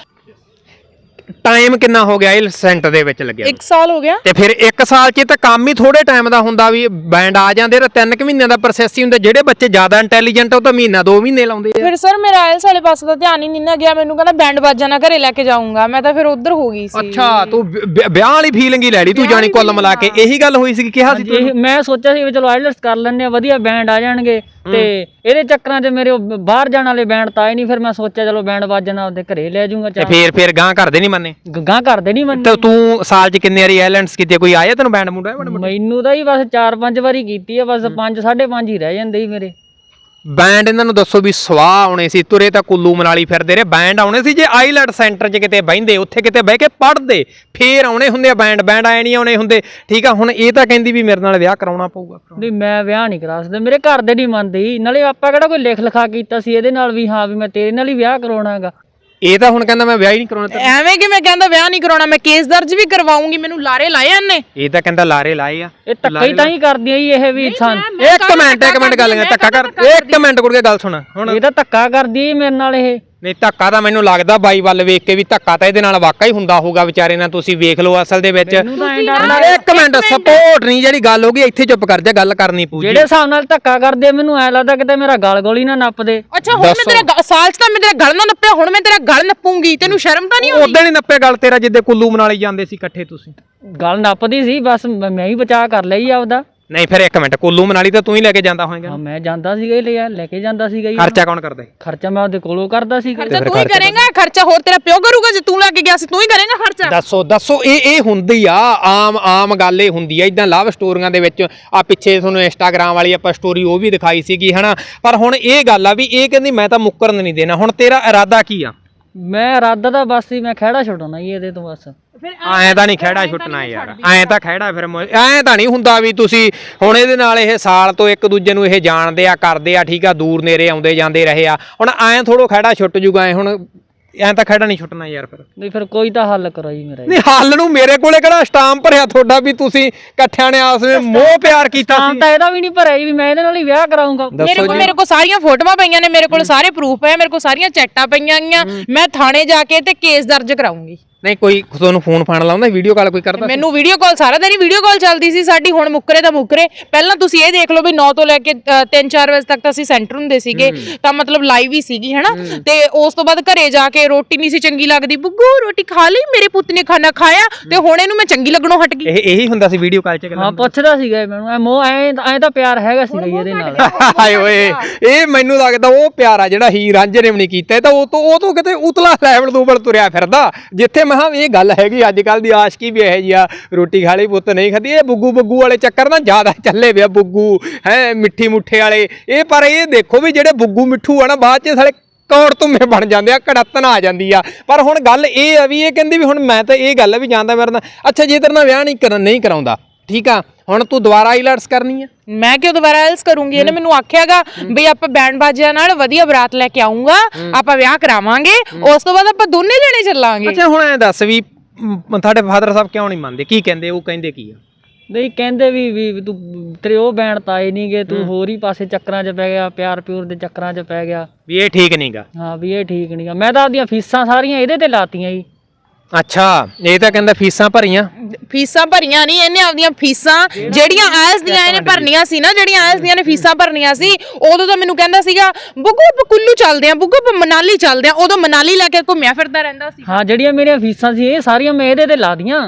ਟਾਈਮ ਕਿੰਨਾ ਹੋ ਗਿਆ ਆਇਲਸ ਸੈਂਟਰ ਦੇ ਵਿੱਚ ਲੱਗਿਆ ਇੱਕ ਸਾਲ ਹੋ ਗਿਆ। ਤੇ ਫਿਰ 1 ਸਾਲ 'ਚ ਤਾਂ ਕੰਮ ਹੀ ਥੋੜੇ ਟਾਈਮ ਦਾ ਹੁੰਦਾ ਵੀ ਬੈਂਡ ਆ ਜਾਂਦੇ ਤੇ 3 ਕੁ ਮਹੀਨਿਆਂ ਦਾ ਪ੍ਰੋਸੈਸ ਹੀ ਹੁੰਦਾ। ਜਿਹੜੇ ਬੱਚੇ ਜ਼ਿਆਦਾ ਇੰਟੈਲੀਜੈਂਟ ਉਹ ਤਾਂ ਮਹੀਨਾ 2 ਮਹੀਨੇ ਲਾਉਂਦੇ ਆ। ਫਿਰ ਸਰ ਮੇਰਾ ਆਇਲਸ ਵਾਲੇ ਪਾਸੇ ਦਾ ਧਿਆਨ ਹੀ ਨਹੀਂ ਨਾ ਗਿਆ। ਮੈਨੂੰ ਕਹਿੰਦਾ ਬੈਂਡ ਬਾਜਾ ਨਾ ਘਰੇ ਲੈ ਕੇ ਜਾਊਂਗਾ। ਮੈਂ ਤਾਂ ਫਿਰ ਉਧਰ ਹੋ ਗਈ ਸੀ। ਅੱਛਾ ਤੂੰ ਵਿ- ਵਿਆਹ ਵਾਲੀ ਫੀਲਿੰਗ ਹੀ ਲੈ ਲਈ ਤੂੰ ਜਾਣੀ ਕੁੱਲ ਮਿਲਾ ਕੇ। ਇਹੀ ਗੱਲ ਹੋਈ ਸੀ ਕਿਹਾ ਸੀ ਤੂੰ? ਇਹ ਮੈਂ ਸੋਚਿਆ ਸੀ ਵੀ ਚਲੋ ਆਈਲਟਸ ਕਰ ਲੈਣੇ ਆ ਵਧੀਆ ਬੈਂਡ ਆ ਜਾਣਗੇ। ਤੇ ਇਹਦੇ ਚੱਕਰਾਂ 'ਚ ਮੇਰੇ ਉਹ ਬਾਹਰ ਜਾਣ ਵਾਲੇ ਬੈਂਡ ਤਾਂ ਆਏ ਨਹੀਂ। ਫਿਰ ਮੈਂ ਸੋਚਿਆ ਚਲੋ ਬੈਂਡ ਵਾਜਣਾ ਆਪਦੇ ਘਰੇ ਲੈ ਜਾਊਂਗਾ ਤੇ ਚਾਹ। ਫੇਰ ਫੇਰ ਗਾਂ ਕਰਦੇ ਨਹੀਂ ਮੰਨੇ? ਗਾਂ ਕਰਦੇ ਨਹੀਂ ਮੰਨ। ਤੇ ਤੂੰ ਸਾਲ 'ਚ ਕਿੰਨੇ ਵਾਰੀ ਆਇਲੈਂਡਸ ਕੀਤੇ ਕੋਈ ਆਇਆ ਤੈਨੂੰ ਬੈਂਡ ਮੁੰਡਾ? ਮੈਨੂੰ ਤਾਂ ਹੀ ਬਸ 4-5 ਵਾਰੀ ਕੀਤੀ ਆ ਬਸ 5 5.5 ਹੀ ਰਹਿ ਜਾਂਦੇ ਸੀ ਮੇਰੇ। ਬੈਂਡ ਇਹਨਾਂ ਨੂੰ ਦੱਸੋ ਵੀ ਸਵਾਹ ਆਉਣੇ ਸੀ ਤੁਰੇ ਤਾਂ ਕੁੱਲੂ ਮਨਾਲੀ ਫਿਰਦੇ ਰਹੇ। ਬੈਂਡ ਆਉਣੇ ਸੀ ਜੇ ਆਈਲੈਟ ਸੈਂਟਰ 'ਚ ਕਿਤੇ ਬਹਿੰਦੇ ਉੱਥੇ ਕਿਤੇ ਬਹਿ ਕੇ ਪੜ੍ਹਦੇ ਫੇਰ ਆਉਣੇ ਹੁੰਦੇ ਆ ਬੈਂਡ ਬੈਂਡ ਆਏ ਨਹੀਂ ਆਉਣੇ ਹੁੰਦੇ। ਠੀਕ ਆ ਹੁਣ ਇਹ ਤਾਂ ਕਹਿੰਦੀ ਵੀ ਮੇਰੇ ਨਾਲ ਵਿਆਹ ਕਰਾਉਣਾ ਪਊਗਾ। ਨਹੀਂ ਮੈਂ ਵਿਆਹ ਨਹੀਂ ਕਰਾ ਸਕਦਾ। ਮੇਰੇ ਘਰ ਦੇ ਨਹੀਂ ਮੰਨਦੇ। ਨਾਲੇ ਆਪਾਂ ਕਿਹੜਾ ਕੋਈ ਲਿਖ ਲਿਖਾ ਕੀਤਾ ਸੀ ਇਹਦੇ ਨਾਲ ਵੀ ਹਾਂ ਵੀ ਮੈਂ ਤੇਰੇ ਨਾਲ ਹੀ ਵਿਆਹ ਕਰਾਉਣਾਗਾ ਇਹ ਤਾਂ ਹੁਣ ਕਹਿੰਦਾ ਮੈਂ ਵਿਆਹ ਹੀ ਨਹੀਂ ਕਰਾਉਣਾ ਤੇਰੇ ਐਵੇਂ ਕਿ ਮੈਂ ਕਹਿੰਦਾ ਵਿਆਹ ਨਹੀਂ ਕਰਾਉਣਾ? ਮੈਂ ਕੇਸ ਦਰਜ ਵੀ ਕਰਵਾਉਂਗੀ ਮੈਨੂੰ ਲਾਰੇ ਲਾਏ ਇਹਨੇ ਇਹ ਤਾਂ ਕਹਿੰਦਾ ਲਾਰੇ ਲਾਏ ਆ। ਇਹ ਧੱਕਾ ਹੀ ਤਾਂ ਹੀ ਕਰਦੀਆਂ ਜੀ ਇਹ ਵੀ ਇਨਸਾਨ। ਇੱਕ ਮਿੰਟ ਇੱਕ ਮਿੰਟ ਗੱਲ ਧੱਕਾ ਕਰ ਇੱਕ ਮਿੰਟ ਕੁੜ ਕੇ ਗੱਲ ਸੁਣ। ਹੁਣ ਇਹ ਤਾਂ ਧੱਕਾ ਕਰਦੀ ਜੀ ਮੇਰੇ ਨਾਲ ਇਹ। ਨਹੀਂ ਧੱਕਾ ਤਾਂ ਮੈਨੂੰ ਲੱਗਦਾ ਬਾਈ ਵੱਲ ਵੇਖ ਕੇ ਵੀ ਧੱਕਾ ਤਾਂ ਇਹਦੇ ਨਾਲ ਵਾਕਈ ਹੁੰਦਾ ਹੋਊਗਾ ਵਿਚਾਰੇ ਨਾਲ ਤੁਸੀਂ ਵੇਖ ਲਓ ਅਸਲ ਦੇ ਵਿੱਚ। ਮੈਨੂੰ ਤਾਂ ਐਂ ਡਰ ਇੱਕ ਮਿੰਟ ਸਪੋਰਟ ਨਹੀਂ ਜਿਹੜੀ ਗੱਲ ਹੋ ਗਈ ਇੱਥੇ ਚੁੱਪ ਕਰ ਜਾ ਗੱਲ ਕਰਨੀ ਪਊ ਜਿਹੜੇ ਹਿਸਾਬ ਨਾਲ ਧੱਕਾ ਕਰਦੇ ਮੈਨੂੰ ਐ ਲੱਗਦਾ ਕਿਤੇ ਮੇਰਾ ਗਲ ਗੋਲੀ ਨਾ ਨੱਪ ਦੇ। ਅੱਛਾ ਹੁਣ ਮੈਂ ਤੇਰਾ ਗ- ਸਾਲ ਚ ਤਾਂ ਮੈਂ ਤੇਰਾ ਗਲ ਨਾ ਨੱਪਿਆ ਹੁਣ ਮੈਂ ਤੇਰਾ ਗਲ ਨੱਪੂੰਗੀ ਤੈਨੂੰ ਸ਼ਰਮ ਤਾਂ ਨਹੀਂ ਆਉਂਦੀ? ਉਦੋਂ ਹੀ ਨੱਪੇ ਗੱਲ ਤੇਰਾ ਜਿੱਦੇ ਕੁੱਲੂ ਮਨਾਲੀ ਜਾਂਦੇ ਸੀ ਇਕੱਠੇ ਤੁਸੀਂ। ਗਲ ਨੱਪਦੀ ਸੀ ਬਸ ਮੈਂ ਮੈਂ ਹੀ ਬਚਾ ਕਰ ਲਈ ਆਪਦਾ। ਨਹੀਂ ਫਿਰ ਇੱਕ ਮਿੰਟ ਕੁੱਲੂ ਮਨਾਲੀ ਤਾਂ ਤੂੰ ਹੀ ਲੈ ਕੇ ਜਾਂਦਾ ਹੋਏਗਾ ਹਾਂ ਮੈਂ ਜਾਂਦਾ ਸੀਗਾ ਹੀ ਲਿਆ ਲੈ ਕੇ ਜਾਂਦਾ ਸੀਗਾ ਜੀ ਖਰਚਾ ਕੌਣ ਕਰਦਾ? ਹੈ? ਖਰਚਾ ਮੈਂ ਆਪਦੇ ਕੋਲੋਂ ਕਰਦਾ ਸੀਗਾ। ਖਰਚਾ ਤੂੰ ਹੀ ਕਰੇਗਾ ਖਰਚਾ ਹੋਰ ਤੇਰਾ ਪਿਓ ਕਰੂਗਾ ਜੇ ਤੂੰ ਲੈ ਕੇ ਗਿਆ ਸੀ ਤੂੰ ਹੀ ਕਰੇਗਾ ਖਰਚਾ। ਦੱਸੋ ਦੱਸੋ ਇਹ ਇਹ ਹੁੰਦੀ ਆ ਆਮ ਆਮ ਗੱਲ ਇਹ ਹੁੰਦੀ ਆ ਇਦਾਂ ਲਵ ਸਟੋਰੀਆਂ ਦੇ ਵਿੱਚ ਆ ਪਿੱਛੇ ਤੁਹਾਨੂੰ ਇੰਸਟਾਗ੍ਰam ਵਾਲੀ ਆਪਾਂ ਸਟੋਰੀ ਉਹ ਵੀ ਦਿਖਾਈ ਸੀਗੀ ਹਨਾ? ਪਰ ਹੁਣ ਇਹ ਗੱਲ ਆ ਵੀ ਇਹ ਕਹਿੰਦੀ ਮੈਂ ਤਾਂ ਮੁੱਕਰਨ ਨਹੀਂ ਦੇਣਾ ਹੁਣ ਤੇਰਾ ਇਰਾਦਾ ਕੀ ਆ? ਮੈਂ ਇਰਾਦਾ ਤਾਂ ਬਸ ਸੀ ਮੈਂ ਖਹਿੜਾ ਛੁਡਾਉਣਾ ਜੀ ਇਹਦੇ ਤੋਂ ਬਸ। ਫਿਰ ਐਂ ਤਾਂ ਨਹੀਂ ਖਹਿੜਾ ਛੁੱਟਣਾ ਯਾਰ ਐਂ ਤਾਂ ਖਹਿੜਾ ਫਿਰ ਮੁ- ਐਂ ਤਾਂ ਨਹੀਂ ਹੁੰਦਾ ਵੀ ਤੁਸੀਂ ਹੁਣ ਇਹਦੇ ਨਾਲ ਇਹ ਸਾਲ ਤੋਂ ਇੱਕ ਦੂਜੇ ਨੂੰ ਇਹ ਜਾਣਦੇ ਆ ਕਰਦੇ ਆ ਠੀਕ ਆ ਦੂਰ ਨੇਰੇ ਆਉਂਦੇ ਜਾਂਦੇ ਰਹੇ ਆ। ਹੁਣ ਐਂ ਥੋੜੋ ਖਹਿੜਾ ਛੁੱਟ ਜੂਗਾ ਐਂ ਹੁਣ ਐਂ ਤਾਂ ਖੜਾ ਨਹੀਂ ਛੁੱਟਣਾ ਯਾਰ ਫਿਰ। ਨਹੀਂ ਫਿਰ ਕੋਈ ਤਾਂ ਹੱਲ ਕਰੋ ਜੀ ਮੇਰਾ। ਨਹੀਂ ਹੱਲ ਨੂੰ ਮੇਰੇ ਕੋਲੇ ਕਿਹੜਾ ਸਟਾਮ ਭਰਿਆ ਤੁਹਾਡਾ ਵੀ ਤੁਸੀਂ ਇਕੱਠਿਆਂ ਨੇ ਆਪਸ ਵਿੱਚ ਮੋਹ ਪਿਆਰ ਕੀਤਾ ਤਾਂ ਸੀ? ਤਾਂ ਇਹਦਾ ਵੀ ਨਹੀਂ ਭਰਿਆ ਜੀ ਵੀ ਮੈਂ ਇਹਦੇ ਨਾਲ ਹੀ ਵਿਆਹ ਕਰਾਉਂਗਾ ਮੇਰੇ ਕੋਲ ਮੇਰੇ ਕੋਲ ਸਾਰੀਆਂ ਫੋਟੋਆਂ ਪਈਆਂ ਨੇ ਮੇਰੇ ਕੋਲ ਸਾਰੇ ਪ੍ਰੂਫ ਪਏ ਮੇਰੇ ਕੋਲ ਸਾਰੀਆਂ ਚੈਟਾਂ ਪਈਆਂ ਗਈਆਂ। ਮੈਂ ਥਾਣੇ ਜਾ ਕੇ ਤੇ ਕੇਸ ਦਰਜ ਕਰਾਉਂਗੀ ਨਹੀਂ ਕੋਈ ਤੁਹਾਨੂੰ ਫੋਨ ਫਾਨ ਲਾਉਂਦਾ ਵੀਡੀਓ ਕਾਲ ਕੋਈ ਕਰਦਾ ਮੈਨੂੰ ਵੀਡੀਓ ਕਾਲ ਸਾਰਾ ਦਿਨ ਹੀ ਵੀਡੀਓ ਕਾਲ ਚੱਲਦੀ ਸੀ ਸਾਡੀ ਹੁਣ ਮੁੱਕਰੇ ਤਾਂ ਮੁੱਕਰੇ। ਪਹਿਲਾਂ ਤੁਸੀਂ ਇਹ ਦੇਖ ਲਓ ਵੀ 9 ਤੋਂ ਲੈ ਕੇ 3-4 ਵਜੇ ਤੱਕ ਤਾਂ ਅਸੀਂ ਸੈਂਟਰ ਹੁੰਦੇ ਸੀਗੇ ਤਾਂ ਮਤਲਬ ਲਾਈਵ ਹੀ ਸੀਗੀ ਹਨਾ? ਤੇ ਉਸ ਤੋਂ ਬਾਅਦ ਘਰੇ ਜਾ ਕੇ ਰੋਟੀ ਨਹੀਂ ਸੀ ਚੰਗੀ ਲੱਗਦੀ। ਬੁੱਗੂ ਰੋਟੀ ਖਾ ਲਈ ਮੇਰੇ ਪੁੱਤ ਨੇ ਖਾਣਾ ਖਾਇਆ ਤੇ ਹੁਣ ਇਹਨੂੰ ਮੈਂ ਚੰਗੀ ਲੱਗਣੋਂ ਹਟ ਗਈ। ਇਹ ਇਹੀ ਹੁੰਦਾ ਸੀ ਵੀਡੀਓ ਕਾਲ 'ਚ ਗੱਲਾਂ ਹਾਂ ਪੁੱਛਦਾ ਸੀਗਾ ਇਹ ਮੈਨੂੰ ਐ ਮੋਹ ਐ ਐ ਤਾਂ ਪਿਆਰ ਹੈਗਾ ਸੀਗਾ ਜੀ ਇਹਦੇ ਨਾਲ। ਹਾਏ ਓਏ ਇਹ ਮੈਨੂੰ ਲੱਗਦਾ ਉਹ ਪਿਆਰਾ ਜਿਹੜਾ ਹੀ ਰਾਂਝੇ ਨੇ ਵੀ ਨਹੀਂ ਕੀਤਾ ਇਹ ਤਾਂ ਉਹ ਤੋਂ ਉਹ ਤੋਂ ਕਿਤੇ ਉਤਲਾ ਲੈਵਲ ਤੋਂ ਉੱਪਰ ਤੁਰਿਆ ਫਿਰਦਾ ਜਿੱਥੇ ਮੈਂ ਕਿਹਾ ਇਹ ਗੱਲ ਹੈਗੀ ਅੱਜ ਕੱਲ ਦੀ ਆਸ਼ਕੀ ਵੀ ਇਹੋ ਜੀ ਆ। ਰੋਟੀ ਖਾ ਲਈ ਪੁੱਤ ਨਹੀਂ ਖਾਦੀ ਇਹ ਬੁੱਗੂ ਬੱਗੂ ਵਾਲੇ ਚੱਕਰ ਨਾ ਜ਼ਿਆਦਾ ਚੱਲੇ ਪਿਆ ਬੁੱਗੂ, ਹੈ ਮਿੱਠੀ ਮੁੱਠੇ ਵਾਲੇ। ਇਹ ਪਰ ਇਹ ਦੇਖੋ ਵੀ ਜਿਹੜੇ ਬੁੱਗੂ ਮਿੱਠੂ ਆ ਨਾ, ਬਾਅਦ ਚ ਸਾਲੇ ਕੌੜ ਤੁਮੇ ਬਣ ਜਾਂਦੇ ਆ ਕੜਤਨ ਆ ਜਾਂਦੀ ਆ। ਪਰ ਹੁਣ ਗੱਲ ਇਹ ਆ ਵੀ ਇਹ ਕਹਿੰਦੀ ਵੀ ਹੁਣ ਮੈਂ ਤਾਂ ਇਹ ਗੱਲ ਵੀ ਜਾਂਦਾ ਮੇਰੇ ਨਾਲ, ਅੱਛਾ, ਜੇ ਤੇਰੇ ਨਾਲ ਵਿਆਹ ਨਹੀਂ ਕਰਨ ਨਹੀਂ ਕਰਾਉਂਦਾ, ਠੀਕ ਆ? ਹੁਣ ਤੂੰ ਦੁਬਾਰਾ ਆਈਲੈਟਸ ਕਰਨੀ ਆ? ਮੈਂ ਕਿਉਂ ਦੁਬਾਰਾ ਐਲਸ ਕਰੂੰਗੀ? ਇਹਨੇ ਮੈਨੂੰ ਆਖਿਆਗਾ ਵੀ ਆਪਾਂ ਬੈਂਡ ਬਾਜਿਆਂ ਨਾਲ ਵਧੀਆ ਬਰਾਤ ਲੈ ਕੇ ਆਉਂਗਾ ਆਪਾਂ ਵਿਆਹ ਕਰਾਵਾਂਗੇ ਉਸ ਤੋਂ ਬਾਅਦ ਆਪਾਂ ਦੋਨੇ ਜਣੇ ਚੱਲਾਂਗੇ। ਅੱਛਾ ਹੁਣ ਐ ਦੱਸ ਵੀ ਤੁਹਾਡੇ ਫਾਦਰ ਸਾਹਿਬ ਕਿਉਂ ਨਹੀਂ ਮੰਨਦੇ? ਕੀ ਕਹਿੰਦੇ? ਉਹ ਕਹਿੰਦੇ ਕੀ ਆ? ਨਹੀਂ ਕਹਿੰਦੇ ਵੀ ਵੀ ਤੂੰ ਤੇਰੇ ਉਹ ਬੈਣ ਤਾਏ ਨਹੀਂ ਗਏ ਤੂੰ ਹੋਰ ਹੀ ਪਾਸੇ ਚੱਕਰਾਂ 'ਚ ਪੈ ਗਿਆ ਪਿਆਰ ਪਿਉਰ ਦੇ ਚੱਕਰਾਂ 'ਚ ਪੈ ਗਿਆ। ਵੀ ਇਹ ਠੀਕ ਨਹੀਂਗਾ। ਹਾਂ ਵੀ ਇਹ ਠੀਕ ਨਹੀਂਗਾ। ਮੈਂ ਤਾਂ ਆਪਦੀਆਂ ਫੀਸਾਂ ਸਾਰੀਆਂ ਇਹਦੇ ਤੇ ਲਾਤੀਆਂ ਜੀ। ਅੱਛਾ ਇਹ ਤਾਂ ਕਹਿੰਦਾ ਫੀਸਾਂ ਭਰੀਆਂ। ਫੀਸਾਂ ਭਰੀਆਂ ਨਹੀਂ ਇਹਨੇ ਆਪਦੀਆਂ ਫੀਸਾਂ ਜਿਹੜੀਆਂ ਆਇਲਸ ਦੀਆਂ ਇਹਨੇ ਭਰਨੀਆਂ ਸੀ ਨਾ ਜਿਹੜੀਆਂ ਆਇਲਸ ਦੀਆਂ ਨੇ ਫੀਸਾਂ ਭਰਨੀਆਂ ਸੀ ਉਦੋਂ ਤਾਂ ਮੈਨੂੰ ਕਹਿੰਦਾ ਸੀਗਾ ਬੁੱਗੂ ਆਪਾਂ ਕੁੱਲੂ ਚੱਲਦੇ ਆਂ ਬੁੱਗੂ ਆਪਾਂ ਮਨਾਲੀ ਚੱਲਦੇ ਆਂ ਉਦੋਂ ਮਨਾਲੀ ਲੈ ਕੇ ਘੁੰਮਿਆ ਫਿਰਦਾ ਰਹਿੰਦਾ ਸੀ। ਹਾਂ ਜਿਹੜੀਆਂ ਮੇਰੀਆਂ ਫੀਸਾਂ ਸੀ ਇਹ ਸਾਰੀਆਂ ਮੈਂ ਇਹਦੇ ਤੇ ਲਾ ਦੀਆਂ।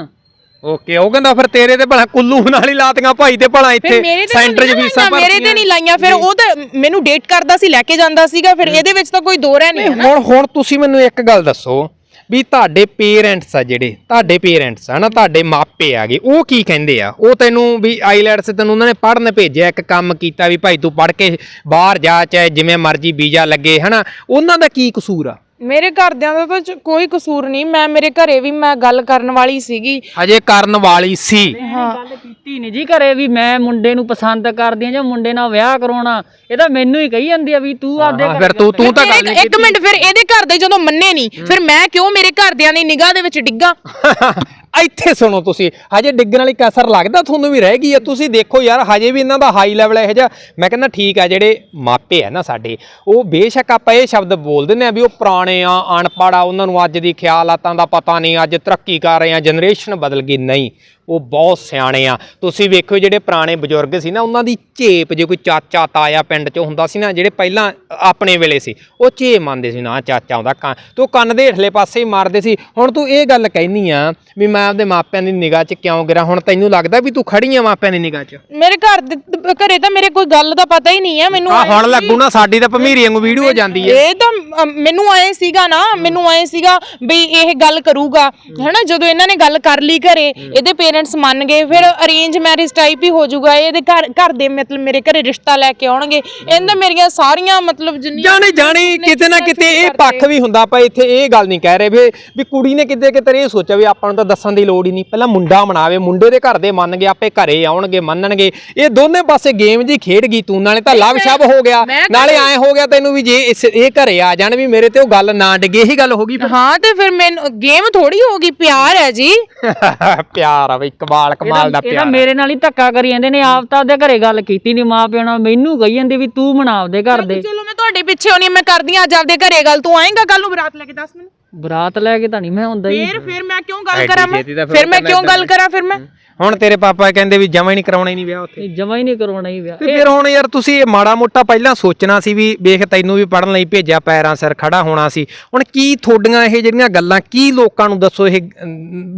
ਓਕੇ ਉਹ ਕਹਿੰਦਾ ਫਿਰ ਤੇਰੇ ਤੇ ਭਲਾ ਕੁੱਲੂ ਨਾਲ ਹੀ ਲਾਤੀਆਂ ਭਾਈ ਤੇ ਭਲਾ ਫਿਰ ਇੱਥੇ ਮੇਰੇ ਤੇ ਸੈਂਟਰ 'ਚ ਫੀਸਾਂ ਲਾਈਆਂ, ਮੇਰੇ ਤੇ ਨਹੀਂ ਲਾਈਆਂ ਫਿਰ ਉਹ ਤਾਂ ਮੈਨੂੰ ਡੇਟ ਕਰਦਾ ਸੀ ਲੈ ਕੇ ਜਾਂਦਾ ਸੀਗਾ ਫਿਰ ਇਹਦੇ ਵਿੱਚ ਤਾਂ ਕੋਈ ਦੋ ਰਹਿ ਨਹੀਂ ਹੈ ਨਾ। ਹੁਣ ਹੁਣ ਤੁਸੀਂ ਮੈਨੂੰ ਇੱਕ ਗੱਲ ਦੱਸੋ ਵੀ ਤੁਹਾਡੇ ਪੇਰੈਂਟਸ ਆ ਜਿਹੜੇ, ਤੁਹਾਡੇ ਪੇਰੈਂਟਸ ਆ ਨਾ, ਤੁਹਾਡੇ ਮਾਪੇ ਆਗੇ ਉਹ ਕੀ ਕਹਿੰਦੇ ਆ? ਉਹ ਤੈਨੂੰ ਵੀ ਆਈਲੈਟਸ ਤੈਨੂੰ ਉਹਨਾਂ ਨੇ ਪੜ੍ਹਨ ਭੇਜਿਆ, ਇੱਕ ਕੰਮ ਕੀਤਾ ਵੀ ਭਾਈ ਤੂੰ ਪੜ੍ਹ ਕੇ ਬਾਹਰ ਜਾ, ਚਾਹੇ ਜਿਵੇਂ ਮਰਜ਼ੀ ਵੀਜ਼ਾ ਲੱਗੇ, ਹਨਾ? ਉਹਨਾਂ ਦਾ ਕੀ ਕਸੂਰ ਆ? ਮੇਰੇ ਘਰਦਿਆਂ ਦਾ ਤਾਂ ਚ- ਕੋਈ ਕਸੂਰ ਨਹੀਂ ਮੈਂ ਮੇਰੇ ਘਰੇ ਵੀ ਮੈਂ ਗੱਲ ਕਰਨ ਵਾਲੀ ਸੀਗੀ। ਹਜੇ ਕਰਨ ਵਾਲੀ ਸੀ। ਗੱਲ ਕੀਤੀ ਨਹੀਂ ਜੀ ਘਰੇ ਵੀ ਮੈਂ ਮੁੰਡੇ ਨੂੰ ਪਸੰਦ ਕਰਦੀ ਆ ਜਾਂ ਮੁੰਡੇ ਨਾਲ ਵਿਆਹ ਕਰਾਉਣਾ ਇਹ ਤਾਂ ਮੈਨੂੰ ਹੀ ਕਹੀ ਜਾਂਦੀ ਆ ਵੀ ਤੂੰ ਆਪਦੇ ਹਾਂ, ਫਿਰ ਤੂੰ ਤੂੰ ਤਾਂ ਗੱਲ ਇੱਕ- ਇੱਕ ਮਿੰਟ ਫਿਰ ਇਹਦੇ ਘਰ ਦੇ ਜਦੋਂ ਮੰਨੇ ਨਹੀਂ ਫਿਰ ਮੈਂ ਕਿਉਂ ਮੇਰੇ ਘਰਦਿਆਂ ਦੀ ਨਿਗਾਹ ਦੇ ਵਿੱਚ ਡਿੱਗਾ? <laughs> ਇੱਥੇ ਸੁਣੋ ਤੁਸੀਂ ਹਜੇ ਡਿੱਗਣ ਵਾਲੀ ਕਸਰ ਲੱਗਦਾ ਤੁਹਾਨੂੰ ਵੀ ਰਹਿ ਗਈ ਆ? ਤੁਸੀਂ ਦੇਖੋ ਯਾਰ ਹਜੇ ਵੀ ਇਹਨਾਂ ਦਾ ਹਾਈ ਲੈਵਲ ਇਹੋ ਜਿਹਾ ਮੈਂ ਕਹਿੰਦਾ ਠੀਕ ਆ ਜਿਹੜੇ ਮਾਪੇ ਆ ਨਾ ਸਾਡੇ ਉਹ ਬੇਸ਼ੱਕ ਆਪਾਂ ਇਹ ਸ਼ਬਦ ਬੋਲ ਦਿੰਦੇ ਆ ਵੀ ਉਹ ਪੁਰਾਣੇ ਆ ਅਨਪੜ੍ਹ ਆ, ਉਹਨਾਂ ਨੂੰ ਅੱਜ ਦੀ ਖਿਆਲਾਤਾਂ ਦਾ ਪਤਾ ਨਹੀਂ, ਅੱਜ ਤਰੱਕੀ ਕਰ ਰਹੇ ਆ ਜਨਰੇਸ਼ਨ ਬਦਲ ਗਈ ਨਹੀਂ। ਉਹ ਬਹੁਤ ਸਿਆਣੇ ਆ। ਤੁਸੀਂ ਵੇਖੋ ਜਿਹੜੇ ਪੁਰਾਣੇ ਬਜ਼ੁਰਗ ਸੀ ਨਾ ਉਹਨਾਂ ਦੀ ਝੇਪ ਜੇ ਕੋਈ ਚਾਚਾ ਤਾਇਆ ਪਿੰਡ 'ਚ ਹੁੰਦਾ ਸੀ ਨਾ ਜਿਹੜੇ ਪਹਿਲਾਂ ਆਪਣੇ ਵੇਲੇ ਸੀ ਉਹ ਝੇ ਮੰਨਦੇ ਸੀ ਨਾ ਚਾਚਾ ਆਉਂਦਾ ਕੰਨ। ਤੇ ਕੰਨ ਦੇ ਹੇਠਲੇ ਪਾਸੇ ਮਾਰਦੇ ਸੀ। ਹੁਣ ਤੂੰ ਇਹ ਗੱਲ ਕਹਿਨੀ ਆ ਵੀ ਮੈਂ ਆਪਦੇ ਮਾਪਿਆਂ ਦੀ ਨਿਗਾਹ 'ਚ ਕਿਉਂ ਗਿਰਾ? ਹੁਣ ਤੈਨੂੰ ਲੱਗਦਾ ਵੀ ਤੂੰ ਖੜੀ ਆ ਮਾਪਿਆਂ ਦੀ ਨਿਗਾਹ 'ਚ? ਮੇਰੇ ਘਰ ਦੇ ਘਰੇ ਤਾਂ ਮੇਰੇ ਕੋਈ ਗੱਲ ਦਾ ਪਤਾ ਹੀ ਨਹੀਂ ਹੈ ਮੈਨੂੰ ਆ ਹੁਣ ਲੱਗੂ ਨਾ ਸਾਡੀ ਤਾਂ ਭਮੀਰੀ ਵਾਂਗੂ ਵੀਡੀਓ ਜਾਂਦੀ ਹੈ ਇਹ ਤਾਂ ਅਮ, ਮੈਨੂੰ ਆਏ ਸੀਗਾ ਨਾ ਮੈਨੂੰ ਆਏ ਸੀਗਾ ਵੀ ਇਹ ਗੱਲ ਕਰੂਗਾ। ਹੈਨਾ ਜਦੋਂ ਇਹਨਾਂ ਨੇ ਗੱਲ ਕਰ ਲਈ ਘਰੇ ਇਹਦੇ ਪੇਰੈਂਟਸ ਮੰਨ ਗਏ ਫਿਰ ਅਰੇਂਜ ਮੈਰਿਜ ਟਾਈਪ ਹੀ ਹੋ ਜਾਊਗਾ ਇਹਦੇ ਘਰ ਘਰ ਦੇ ਮਤਲਬ ਮੇਰੇ ਘਰੇ ਰਿਸ਼ਤਾ ਲੈ ਕੇ ਆਉਣਗੇ। ਇਹਨਾਂ ਮੇਰੀਆਂ ਸਾਰੀਆਂ ਮਤਲਬ ਜਿੰਨੀਆਂ ਜਾਣੀ ਜਾਣੀ ਕਿਤੇ ਨਾ ਕਿਤੇ ਇਹ ਪੱਖ ਵੀ ਹੁੰਦਾ ਆਪਾਂ ਇੱਥੇ ਇਹ ਗੱਲ ਨਹੀਂ ਕਹਿ ਰਹੇ ਵੀ ਵੀ ਕੁੜੀ ਨੇ ਕਿਤੇ ਕਿਤੇ ਇਹ ਸੋਚਿਆ ਵੀ ਆਪਾਂ ਨੂੰ ਤਾਂ ਦੱਸਣ ਦੀ ਲੋੜ ਹੀ ਨਹੀਂ। ਪਹਿਲਾਂ ਮੁੰਡਾ ਮਨਾਵੇ ਮੁੰਡੇ ਦੇ ਘਰ ਦੇ ਮੰਨ ਗਏ ਆਪੇ ਘਰੇ ਆਉਣਗੇ ਮੰਨਣਗੇ। ਇਹ ਦੋਨੇ ਪਾਸੇ ਗੇਮ ਜੀ ਖੇਡ ਗਈ ਤੂੰ ਨਾਲੇ ਤਾਂ ਲਵ ਸ਼ਬ ਹੋ ਗਿਆ। ਨਾਲੇ ਐ ਹੋ ਗਿਆ ਤੈਨੂੰ ਵੀ ਜੇ ਇਸ- ਇਹ ਘਰੇ ਆ ਜਾਣ ਵੀ ਮੇਰੇ ਤੇ ਉਹ ਗੱਲ ਨਾ ਡਿੱਗੇ ਇਹੀ ਗੱਲ ਹੋ ਗਈ ਹਾਂ ਤੇ ਫਿਰ ਮੈਨੂੰ ਗੇਮ ਥੋੜੀ ਹੋਗੀ ਪਿਆਰ ਹੈ ਜੀ। <laughs> ਪਿਆਰ ਆ ਬਈ ਕਮਾਲ ਕਮਾਲ ਦਾ ਇਹ ਤਾਂ ਪਿਆਰ ਮੇਰੇ ਨਾਲ ਹੀ ਧੱਕਾ ਕਰੀ ਜਾਂਦੇ ਨੇ ਆਪ ਤਾਂ ਆਪਦੇ ਘਰੇ ਗੱਲ ਕੀਤੀ ਨਹੀਂ ਮਾਂ ਪਿਓ ਨਾਲ ਮੈਨੂੰ ਕਹੀ ਜਾਂਦੀ ਵੀ ਤੂੰ ਮਨਾ ਆਪਦੇ ਘਰ ਦੇ। ਚਲੋ ਮੈਂ ਤੁਹਾਡੇ ਪਿੱਛੇ ਹੋਣੀ ਮੈਂ ਕਰਦੀ ਆ ਅੱਜ ਆਪਦੇ ਘਰੇ ਗੱਲ ਤੂੰ ਆਏਂਗਾ ਕੱਲ ਨੂੰ ਬਰਾਤ ਲੈ ਕੇ ਦੱਸ ਮੈਨੂੰ। ਬਰਾਤ ਲੈ ਕੇ ਤਾਂ ਨਹੀਂ ਮੈਂ ਹੁੰਦਾ ਜੀ। ਫਿਰ ਫਿਰ ਮੈਂ ਕਿਉਂ ਗੱਲ ਕਰਾਂ ਮੈਂ? ਫਿਰ ਮੈਂ ਕਿਉਂ ਗੱਲ ਕਰਾਂ ਫਿਰ ਮੈਂ? ਹੁਣ ਤੇਰੇ ਪਾਪਾ ਕਹਿੰਦੇ ਵੀ ਜਮਾ ਹੀ ਨਹੀਂ ਕਰਾਉਣਾ ਹੀ ਨਹੀਂ ਵਿਆਹ ਉੱਥੇ। ਜਮਾ ਹੀ ਨਹੀਂ ਕਰਾਉਣਾ ਹੀ ਵਿਆਹ। ਤੇ ਫਿਰ ਹੁਣ ਯਾਰ ਤੁਸੀਂ ਇਹ ਮਾੜਾ ਮੋਟਾ ਪਹਿਲਾਂ ਸੋਚਣਾ ਸੀ ਵੀ ਵੇਖ ਤੈਨੂੰ ਵੀ ਪੜਨ ਲਈ ਭੇਜਿਆ ਪੈਰਾਂ ਸਿਰ ਖੜਾ ਹੋਣਾ ਸੀ। ਹੁਣ ਕੀ ਤੁਹਾਡੀਆਂ ਇਹ ਜਿਹੜੀਆਂ ਗੱਲਾਂ ਕੀ ਲੋਕਾਂ ਨੂੰ ਦੱਸੋ ਇਹ